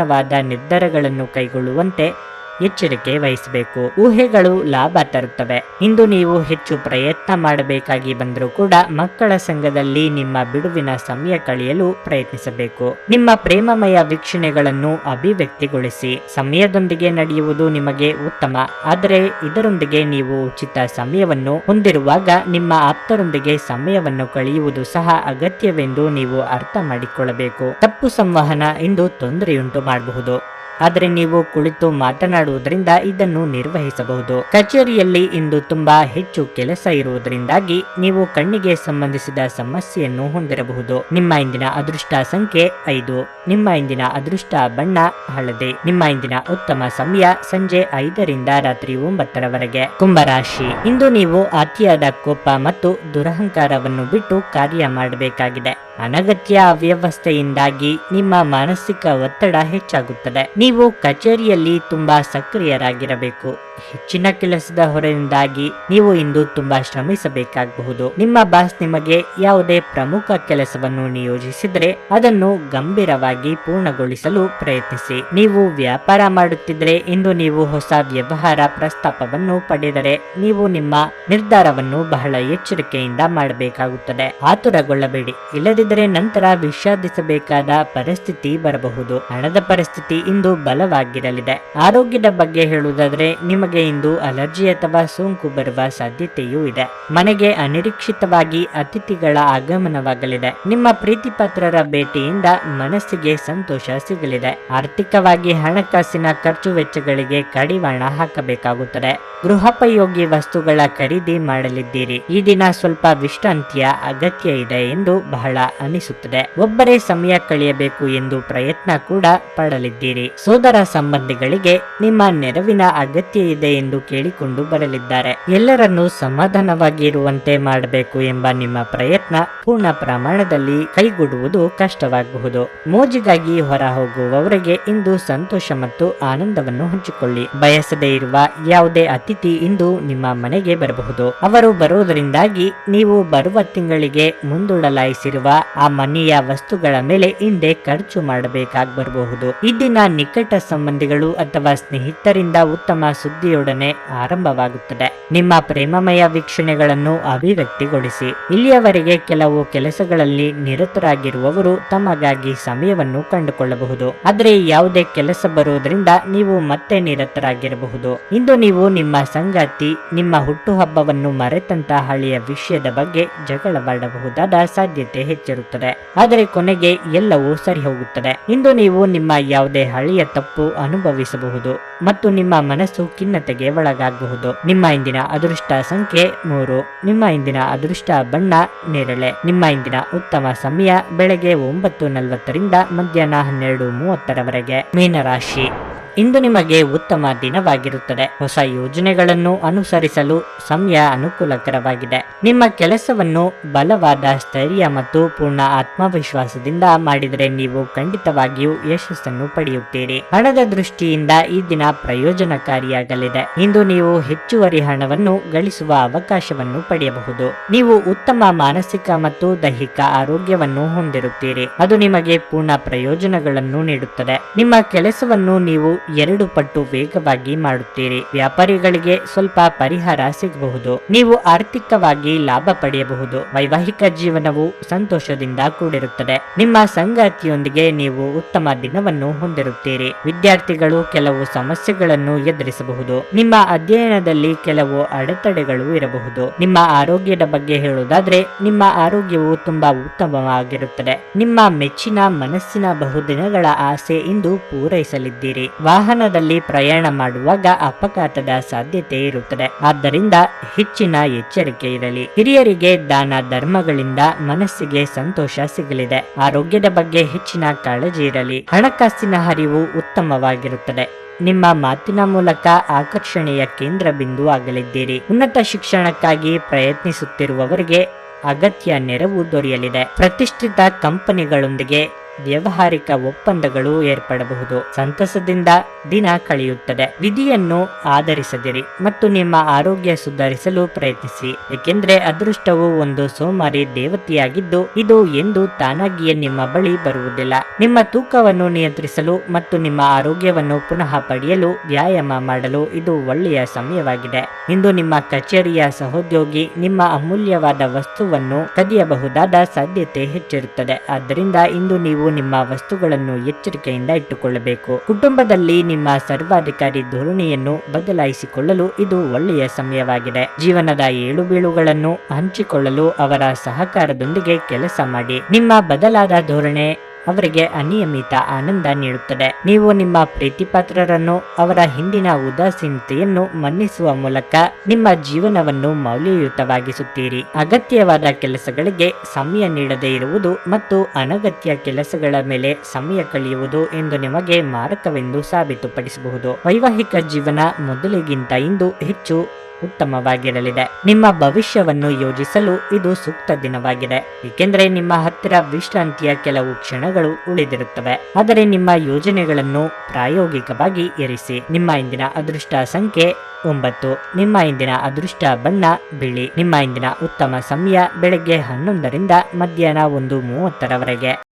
ಸಕಾರಣವಾದ ನಿರ್ಧಾರಗಳನ್ನು ಕೈಗೊಳ್ಳುವಂತೆ ಎಚ್ಚರಿಕೆ ವಹಿಸಬೇಕು. ಊಹೆಗಳು ಲಾಭ ತರುತ್ತವೆ. ಇಂದು ನೀವು ಹೆಚ್ಚು ಪ್ರಯತ್ನ ಮಾಡಬೇಕಾಗಿ ಬಂದರೂ ಕೂಡ ಮಕ್ಕಳ ಸಂಘದಲ್ಲಿ ನಿಮ್ಮ ಬಿಡುವಿನ ಸಮಯ ಕಳೆಯಲು ಪ್ರಯತ್ನಿಸಬೇಕು. ನಿಮ್ಮ ಪ್ರೇಮಮಯ ವೀಕ್ಷಣೆಗಳನ್ನು ಅಭಿವ್ಯಕ್ತಿಗೊಳಿಸಿ. ಸಮಯದೊಂದಿಗೆ ನಡೆಯುವುದು ನಿಮಗೆ ಉತ್ತಮ. ಆದರೆ ಇದರೊಂದಿಗೆ ನೀವು ಉಚಿತ ಸಮಯವನ್ನು ಹೊಂದಿರುವಾಗ ನಿಮ್ಮ ಆಪ್ತರೊಂದಿಗೆ ಸಮಯವನ್ನು ಕಳೆಯುವುದು ಸಹ ಅಗತ್ಯವೆಂದು ನೀವು ಅರ್ಥ ಮಾಡಿಕೊಳ್ಳಬೇಕು. ತಪ್ಪು ಸಂವಹನ ಇಂದು ತೊಂದರೆಯುಂಟು ಮಾಡಬಹುದು. ಆದರೆ ನೀವು ಕುಳಿತು ಮಾತನಾಡುವುದರಿಂದ ಇದನ್ನು ನಿರ್ವಹಿಸಬಹುದು. ಕಚೇರಿಯಲ್ಲಿ ಇಂದು ತುಂಬಾ ಹೆಚ್ಚು ಕೆಲಸ ಇರುವುದರಿಂದಾಗಿ ನೀವು ಕಣ್ಣಿಗೆ ಸಂಬಂಧಿಸಿದ ಸಮಸ್ಯೆಯನ್ನು ಹೊಂದಿರಬಹುದು. ನಿಮ್ಮ ಇಂದಿನ ಅದೃಷ್ಟ ಸಂಖ್ಯೆ ಐದು. ನಿಮ್ಮ ಇಂದಿನ ಅದೃಷ್ಟ ಬಣ್ಣ ಹಳದಿ. ನಿಮ್ಮ ಇಂದಿನ ಉತ್ತಮ ಸಮಯ ಸಂಜೆ ಐದರಿಂದ ರಾತ್ರಿ ಒಂಬತ್ತರವರೆಗೆ. ಕುಂಭರಾಶಿ. ಇಂದು ನೀವು ಅತಿಯಾದ ಕೋಪ ಮತ್ತು ದುರಹಂಕಾರವನ್ನು ಬಿಟ್ಟು ಕಾರ್ಯ ಮಾಡಬೇಕಾಗಿದೆ. ಅನಗತ್ಯ ಅವ್ಯವಸ್ಥೆಯಿಂದಾಗಿ ನಿಮ್ಮ ಮಾನಸಿಕ ಒತ್ತಡ ಹೆಚ್ಚಾಗುತ್ತದೆ. ನೀವು ಕಚೇರಿಯಲ್ಲಿ ತುಂಬಾ ಸಕ್ರಿಯರಾಗಿರಬೇಕು. ಹೆಚ್ಚಿನ ಕೆಲಸದ ಹೊರೆಯಿಂದಾಗಿ ನೀವು ಇಂದು ತುಂಬಾ ಶ್ರಮಿಸಬೇಕಾಗಬಹುದು. ನಿಮ್ಮ ಬಾಸ್ ನಿಮಗೆ ಯಾವುದೇ ಪ್ರಮುಖ ಕೆಲಸವನ್ನು ನಿಯೋಜಿಸಿದರೆ ಅದನ್ನು ಗಂಭೀರವಾಗಿ ಪೂರ್ಣಗೊಳಿಸಲು ಪ್ರಯತ್ನಿಸಿ. ನೀವು ವ್ಯಾಪಾರ ಮಾಡುತ್ತಿದ್ರೆ ಇಂದು ನೀವು ಹೊಸ ವ್ಯವಹಾರ ಪ್ರಸ್ತಾಪವನ್ನು ಪಡೆದರೆ ನೀವು ನಿಮ್ಮ ನಿರ್ಧಾರವನ್ನು ಬಹಳ ಎಚ್ಚರಿಕೆಯಿಂದ ಮಾಡಬೇಕಾಗುತ್ತದೆ. ಆತುರಗೊಳ್ಳಬೇಡಿ. ಇಲ್ಲದಿದ್ದರೆ ಮಾಡಿದರೆ ನಂತರ ವಿಷಾದಿಸಬೇಕಾದ ಪರಿಸ್ಥಿತಿ ಬರಬಹುದು. ಹಣದ ಪರಿಸ್ಥಿತಿ ಇಂದು ಬಲವಾಗಿರಲಿದೆ. ಆರೋಗ್ಯದ ಬಗ್ಗೆ ಹೇಳುವುದಾದ್ರೆ ನಿಮಗೆ ಇಂದು ಅಲರ್ಜಿ ಅಥವಾ ಸೋಂಕು ಬರುವ ಸಾಧ್ಯತೆಯೂ ಇದೆ. ಮನೆಗೆ ಅನಿರೀಕ್ಷಿತವಾಗಿ ಅತಿಥಿಗಳ ಆಗಮನವಾಗಲಿದೆ. ನಿಮ್ಮ ಪ್ರೀತಿ ಪಾತ್ರರ ಭೇಟಿಯಿಂದ ಮನಸ್ಸಿಗೆ ಸಂತೋಷ ಸಿಗಲಿದೆ. ಆರ್ಥಿಕವಾಗಿ ಹಣಕಾಸಿನ ಖರ್ಚು ವೆಚ್ಚಗಳಿಗೆ ಕಡಿವಾಣ ಹಾಕಬೇಕಾಗುತ್ತದೆ. ಗೃಹೋಪಯೋಗಿ ವಸ್ತುಗಳ ಖರೀದಿ ಮಾಡಲಿದ್ದೀರಿ. ಈ ದಿನ ಸ್ವಲ್ಪ ವಿಶ್ರಾಂತಿಯ ಅಗತ್ಯ ಇದೆ ಎಂದು ಬಹಳ ಅನಿಸುತ್ತದೆ ಒಬ್ಬರೇ ಸಮಯ ಕಳೆಯಬೇಕು ಎಂದು ಪ್ರಯತ್ನ ಕೂಡ ಪಡಲಿದ್ದೀರಿ. ಸೋದರ ಸಂಬಂಧಿಗಳಿಗೆ ನಿಮ್ಮ ನೆರವಿನ ಅಗತ್ಯ ಇದೆ ಎಂದು ಕೇಳಿಕೊಂಡು ಬರಲಿದ್ದಾರೆ. ಎಲ್ಲರನ್ನೂ ಸಮಾಧಾನವಾಗಿ ಇರುವಂತೆ ಮಾಡಬೇಕು ಎಂಬ ನಿಮ್ಮ ಪ್ರಯತ್ನ ಪೂರ್ಣ ಪ್ರಮಾಣದಲ್ಲಿ ಕೈಗೂಡುವುದು ಕಷ್ಟವಾಗಬಹುದು. ಮೋಜಿಗಾಗಿ ಹೊರ ಹೋಗುವವರಿಗೆ ಇಂದು ಸಂತೋಷ ಮತ್ತು ಆನಂದವನ್ನು ಹಂಚಿಕೊಳ್ಳಿ. ಬಯಸದೇ ಇರುವ ಯಾವುದೇ ಅತಿಥಿ ಇಂದು ನಿಮ್ಮ ಮನೆಗೆ ಬರಬಹುದು. ಅವರು ಬರುವುದರಿಂದಾಗಿ ನೀವು ಬರುವ ತಿಂಗಳಿಗೆ ಮುಂದೂಡಲಾಯಿಸಿರುವ ಆ ಮನೆಯ ವಸ್ತುಗಳ ಮೇಲೆ ಹಿಂದೆ ಖರ್ಚು ಮಾಡಬೇಕಾಗಿ ಬರಬಹುದು ಇದಿನ ನಿಕಟ ಸಂಬಂಧಿಗಳು ಅಥವಾ ಸ್ನೇಹಿತರಿಂದ ಉತ್ತಮ ಸುದ್ದಿಯೊಡನೆ ಆರಂಭವಾಗುತ್ತದೆ. ನಿಮ್ಮ ಪ್ರೇಮಮಯ ವೀಕ್ಷಣೆಗಳನ್ನು ಅಭಿವ್ಯಕ್ತಿಗೊಳಿಸಿ. ಇಲ್ಲಿಯವರೆಗೆ ಕೆಲವು ಕೆಲಸಗಳಲ್ಲಿ ನಿರತರಾಗಿರುವವರು ತಮಗಾಗಿ ಸಮಯವನ್ನು ಕಂಡುಕೊಳ್ಳಬಹುದು. ಆದರೆ ಯಾವುದೇ ಕೆಲಸ ಬರುವುದರಿಂದ ನೀವು ಮತ್ತೆ ನಿರತರಾಗಿರಬಹುದು. ಇಂದು ನೀವು ನಿಮ್ಮ ಸಂಗಾತಿ, ನಿಮ್ಮ ಹುಟ್ಟುಹಬ್ಬವನ್ನು ಮರೆತಂತ ಹಳೆಯ ವಿಷಯದ ಬಗ್ಗೆ ಜಗಳವಾಡಬಹುದಾದ ಸಾಧ್ಯತೆ ಹೆಚ್ಚಿರುತ್ತದೆ ಆದರೆ ಕೊನೆಗೆ ಎಲ್ಲವೂ ಸರಿ ಹೋಗುತ್ತದೆ. ಇಂದು ನೀವು ನಿಮ್ಮ ಯಾವುದೇ ಹಳೆಯ ತಪ್ಪು ಅನುಭವಿಸಬಹುದು ಮತ್ತು ನಿಮ್ಮ ಮನಸ್ಸು ಖಿನ್ನತೆಗೆ ಒಳಗಾಗಬಹುದು. ನಿಮ್ಮ ಇಂದಿನ ಅದೃಷ್ಟ ಸಂಖ್ಯೆ ಮೂರು. ನಿಮ್ಮ ಇಂದಿನ ಅದೃಷ್ಟ ಬಣ್ಣ ನೇರಳೆ. ನಿಮ್ಮ ಇಂದಿನ ಉತ್ತಮ ಸಮಯ ಬೆಳಗ್ಗೆ ಒಂಬತ್ತು ನಲವತ್ತರಿಂದ ಮಧ್ಯಾಹ್ನ ಹನ್ನೆರಡು ಮೂವತ್ತರವರೆಗೆ ಮೀನರಾಶಿ. ಇಂದು ನಿಮಗೆ ಉತ್ತಮ ದಿನವಾಗಿರುತ್ತದೆ. ಹೊಸ ಯೋಜನೆಗಳನ್ನು ಅನುಸರಿಸಲು ಸಮಯ ಅನುಕೂಲಕರವಾಗಿದೆ. ನಿಮ್ಮ ಕೆಲಸವನ್ನು ಬಲವಾದ ಸ್ಥೈರ್ಯ ಮತ್ತು ಪೂರ್ಣ ಆತ್ಮವಿಶ್ವಾಸದಿಂದ ಮಾಡಿದರೆ ನೀವು ಖಂಡಿತವಾಗಿಯೂ ಯಶಸ್ಸನ್ನು ಪಡೆಯುತ್ತೀರಿ. ಹಣದ ದೃಷ್ಟಿಯಿಂದ ಈ ದಿನ ಪ್ರಯೋಜನಕಾರಿಯಾಗಲಿದೆ. ಇಂದು ನೀವು ಹೆಚ್ಚುವರಿ ಹಣವನ್ನು ಗಳಿಸುವ ಅವಕಾಶವನ್ನು ಪಡೆಯಬಹುದು. ನೀವು ಉತ್ತಮ ಮಾನಸಿಕ ಮತ್ತು ದೈಹಿಕ ಆರೋಗ್ಯವನ್ನು ಹೊಂದಿರುತ್ತೀರಿ. ಅದು ನಿಮಗೆ ಪೂರ್ಣ ಪ್ರಯೋಜನಗಳನ್ನು ನೀಡುತ್ತದೆ. ನಿಮ್ಮ ಕೆಲಸವನ್ನು ನೀವು ಎರಡು ಪಟ್ಟು ವೇಗವಾಗಿ ಮಾಡುತ್ತೀರಿ. ವ್ಯಾಪಾರಿಗಳಿಗೆ ಸ್ವಲ್ಪ ಪರಿಹಾರ ಸಿಗಬಹುದು. ನೀವು ಆರ್ಥಿಕವಾಗಿ ಲಾಭ ಪಡೆಯಬಹುದು. ವೈವಾಹಿಕ ಜೀವನವು ಸಂತೋಷದಿಂದ ಕೂಡಿರುತ್ತದೆ. ನಿಮ್ಮ ಸಂಗಾತಿಯೊಂದಿಗೆ ನೀವು ಉತ್ತಮ ದಿನವನ್ನು ಹೊಂದಿರುತ್ತೀರಿ. ವಿದ್ಯಾರ್ಥಿಗಳು ಕೆಲವು ಸಮಸ್ಯೆಗಳನ್ನು ಎದುರಿಸಬಹುದು. ನಿಮ್ಮ ಅಧ್ಯಯನದಲ್ಲಿ ಕೆಲವು ಅಡೆತಡೆಗಳು ಇರಬಹುದು. ನಿಮ್ಮ ಆರೋಗ್ಯದ ಬಗ್ಗೆ ಹೇಳುವುದಾದ್ರೆ, ನಿಮ್ಮ ಆರೋಗ್ಯವು ತುಂಬಾ ಉತ್ತಮವಾಗಿರುತ್ತದೆ. ನಿಮ್ಮ ಮೆಚ್ಚಿನ ಮನಸ್ಸಿನ ಬಹುದಿನಗಳ ಆಸೆ ಇಂದು ಪೂರೈಸಲಿದ್ದೀರಿ. ವಾಹನದಲ್ಲಿ ಪ್ರಯಾಣ ಮಾಡುವಾಗ ಅಪಘಾತದ ಸಾಧ್ಯತೆ ಇರುತ್ತದೆ. ಆದ್ದರಿಂದ ಹೆಚ್ಚಿನ ಎಚ್ಚರಿಕೆ ಇರಲಿ. ಹಿರಿಯರಿಗೆ ದಾನ ಧರ್ಮಗಳಿಂದ ಮನಸ್ಸಿಗೆ ಸಂತೋಷ ಸಿಗಲಿದೆ. ಆರೋಗ್ಯದ ಬಗ್ಗೆ ಹೆಚ್ಚಿನ ಕಾಳಜಿ ಇರಲಿ. ಹಣಕಾಸಿನ ಹರಿವು ಉತ್ತಮವಾಗಿರುತ್ತದೆ. ನಿಮ್ಮ ಮಾತಿನ ಮೂಲಕ ಆಕರ್ಷಣೆಯ ಕೇಂದ್ರ ಬಿಂದು ಆಗಲಿದ್ದೀರಿ. ಉನ್ನತ ಶಿಕ್ಷಣಕ್ಕಾಗಿ ಪ್ರಯತ್ನಿಸುತ್ತಿರುವವರಿಗೆ ಅಗತ್ಯ ನೆರವು ದೊರೆಯಲಿದೆ. ಪ್ರತಿಷ್ಠಿತ ಕಂಪನಿಗಳೊಂದಿಗೆ ವ್ಯವಹಾರಿಕ ಒಪ್ಪಂದಗಳು ಏರ್ಪಡಬಹುದು. ಸಂತಸದಿಂದ ದಿನ ಕಳೆಯುತ್ತದೆ. ವಿಧಿಯನ್ನು ಆಧರಿಸದಿರಿ ಮತ್ತು ನಿಮ್ಮ ಆರೋಗ್ಯ ಸುಧಾರಿಸಲು ಪ್ರಯತ್ನಿಸಿ. ಏಕೆಂದ್ರೆ ಅದೃಷ್ಟವು ಒಂದು ಸೋಮಾರಿ ದೇವತೆಯಾಗಿದ್ದು, ಇದು ಎಂದು ತಾನಾಗಿಯೇ ನಿಮ್ಮ ಬಳಿ ಬರುವುದಿಲ್ಲ. ನಿಮ್ಮ ತೂಕವನ್ನು ನಿಯಂತ್ರಿಸಲು ಮತ್ತು ನಿಮ್ಮ ಆರೋಗ್ಯವನ್ನು ಪುನಃ ಪಡೆಯಲು ವ್ಯಾಯಾಮ ಮಾಡಲು ಇದು ಒಳ್ಳೆಯ ಸಮಯವಾಗಿದೆ. ಇಂದು ನಿಮ್ಮ ಕಚೇರಿಯ ಸಹೋದ್ಯೋಗಿ ನಿಮ್ಮ ಅಮೂಲ್ಯವಾದ ವಸ್ತುವನ್ನು ಕದಿಯಬಹುದಾದ ಸಾಧ್ಯತೆ ಹೆಚ್ಚಿರುತ್ತದೆ. ಆದ್ದರಿಂದ ಇಂದು ನೀವು ನಿಮ್ಮ ವಸ್ತುಗಳನ್ನು ಎಚ್ಚರಿಕೆಯಿಂದ ಇಟ್ಟುಕೊಳ್ಳಬೇಕು. ಕುಟುಂಬದಲ್ಲಿ ನಿಮ್ಮ ಸರ್ವಾಧಿಕಾರಿ ಧೋರಣೆಯನ್ನು ಬದಲಾಯಿಸಿಕೊಳ್ಳಲು ಇದು ಒಳ್ಳೆಯ ಸಮಯವಾಗಿದೆ. ಜೀವನದ ಏಳು ಬೀಳುಗಳನ್ನು ಹಂಚಿಕೊಳ್ಳಲು ಅವರ ಸಹಕಾರದೊಂದಿಗೆ ಕೆಲಸ ಮಾಡಿ. ನಿಮ್ಮ ಬದಲಾದ ಧೋರಣೆ ಅವರಿಗೆ ಅನಿಯಮಿತ ಆನಂದ ನೀಡುತ್ತದೆ. ನೀವು ನಿಮ್ಮ ಪ್ರೀತಿಪಾತ್ರರನ್ನು, ಅವರ ಹಿಂದಿನ ಉದಾಸೀನತೆಯನ್ನು ಮನ್ನಿಸುವ ಮೂಲಕ ನಿಮ್ಮ ಜೀವನವನ್ನು ಮೌಲ್ಯಯುತವಾಗಿಸುತ್ತೀರಿ. ಅಗತ್ಯವಾದ ಕೆಲಸಗಳಿಗೆ ಸಮಯ ನೀಡದೇ ಇರುವುದು ಮತ್ತು ಅನಗತ್ಯ ಕೆಲಸಗಳ ಮೇಲೆ ಸಮಯ ಕಳೆಯುವುದು ಎಂದು ನಿಮಗೆ ಮಾರಕವೆಂದು ಸಾಬೀತುಪಡಿಸಬಹುದು. ವೈವಾಹಿಕ ಜೀವನ ಮೊದಲಿಗಿಂತ ಇಂದು ಹೆಚ್ಚು ಉತ್ತಮವಾಗಿರಲಿದೆ. ನಿಮ್ಮ ಭವಿಷ್ಯವನ್ನು ಯೋಜಿಸಲು ಇದು ಸೂಕ್ತ ದಿನವಾಗಿದೆ. ಏಕೆಂದರೆ ನಿಮ್ಮ ಹತ್ತಿರ ವಿಶ್ರಾಂತಿಯ ಕೆಲವು ಕ್ಷಣಗಳು ಉಳಿದಿರುತ್ತವೆ. ಆದರೆ ನಿಮ್ಮ ಯೋಜನೆಗಳನ್ನು ಪ್ರಾಯೋಗಿಕವಾಗಿ ಇರಿಸಿ. ನಿಮ್ಮ ಇಂದಿನ ಅದೃಷ್ಟ ಸಂಖ್ಯೆ ಒಂಬತ್ತು. ನಿಮ್ಮ ಇಂದಿನ ಅದೃಷ್ಟ ಬಣ್ಣ ಬಿಳಿ. ನಿಮ್ಮ ಇಂದಿನ ಉತ್ತಮ ಸಮಯ ಬೆಳಗ್ಗೆ ಹನ್ನೊಂದರಿಂದ ಮಧ್ಯಾಹ್ನ ಒಂದು ಮೂವತ್ತರವರೆಗೆ.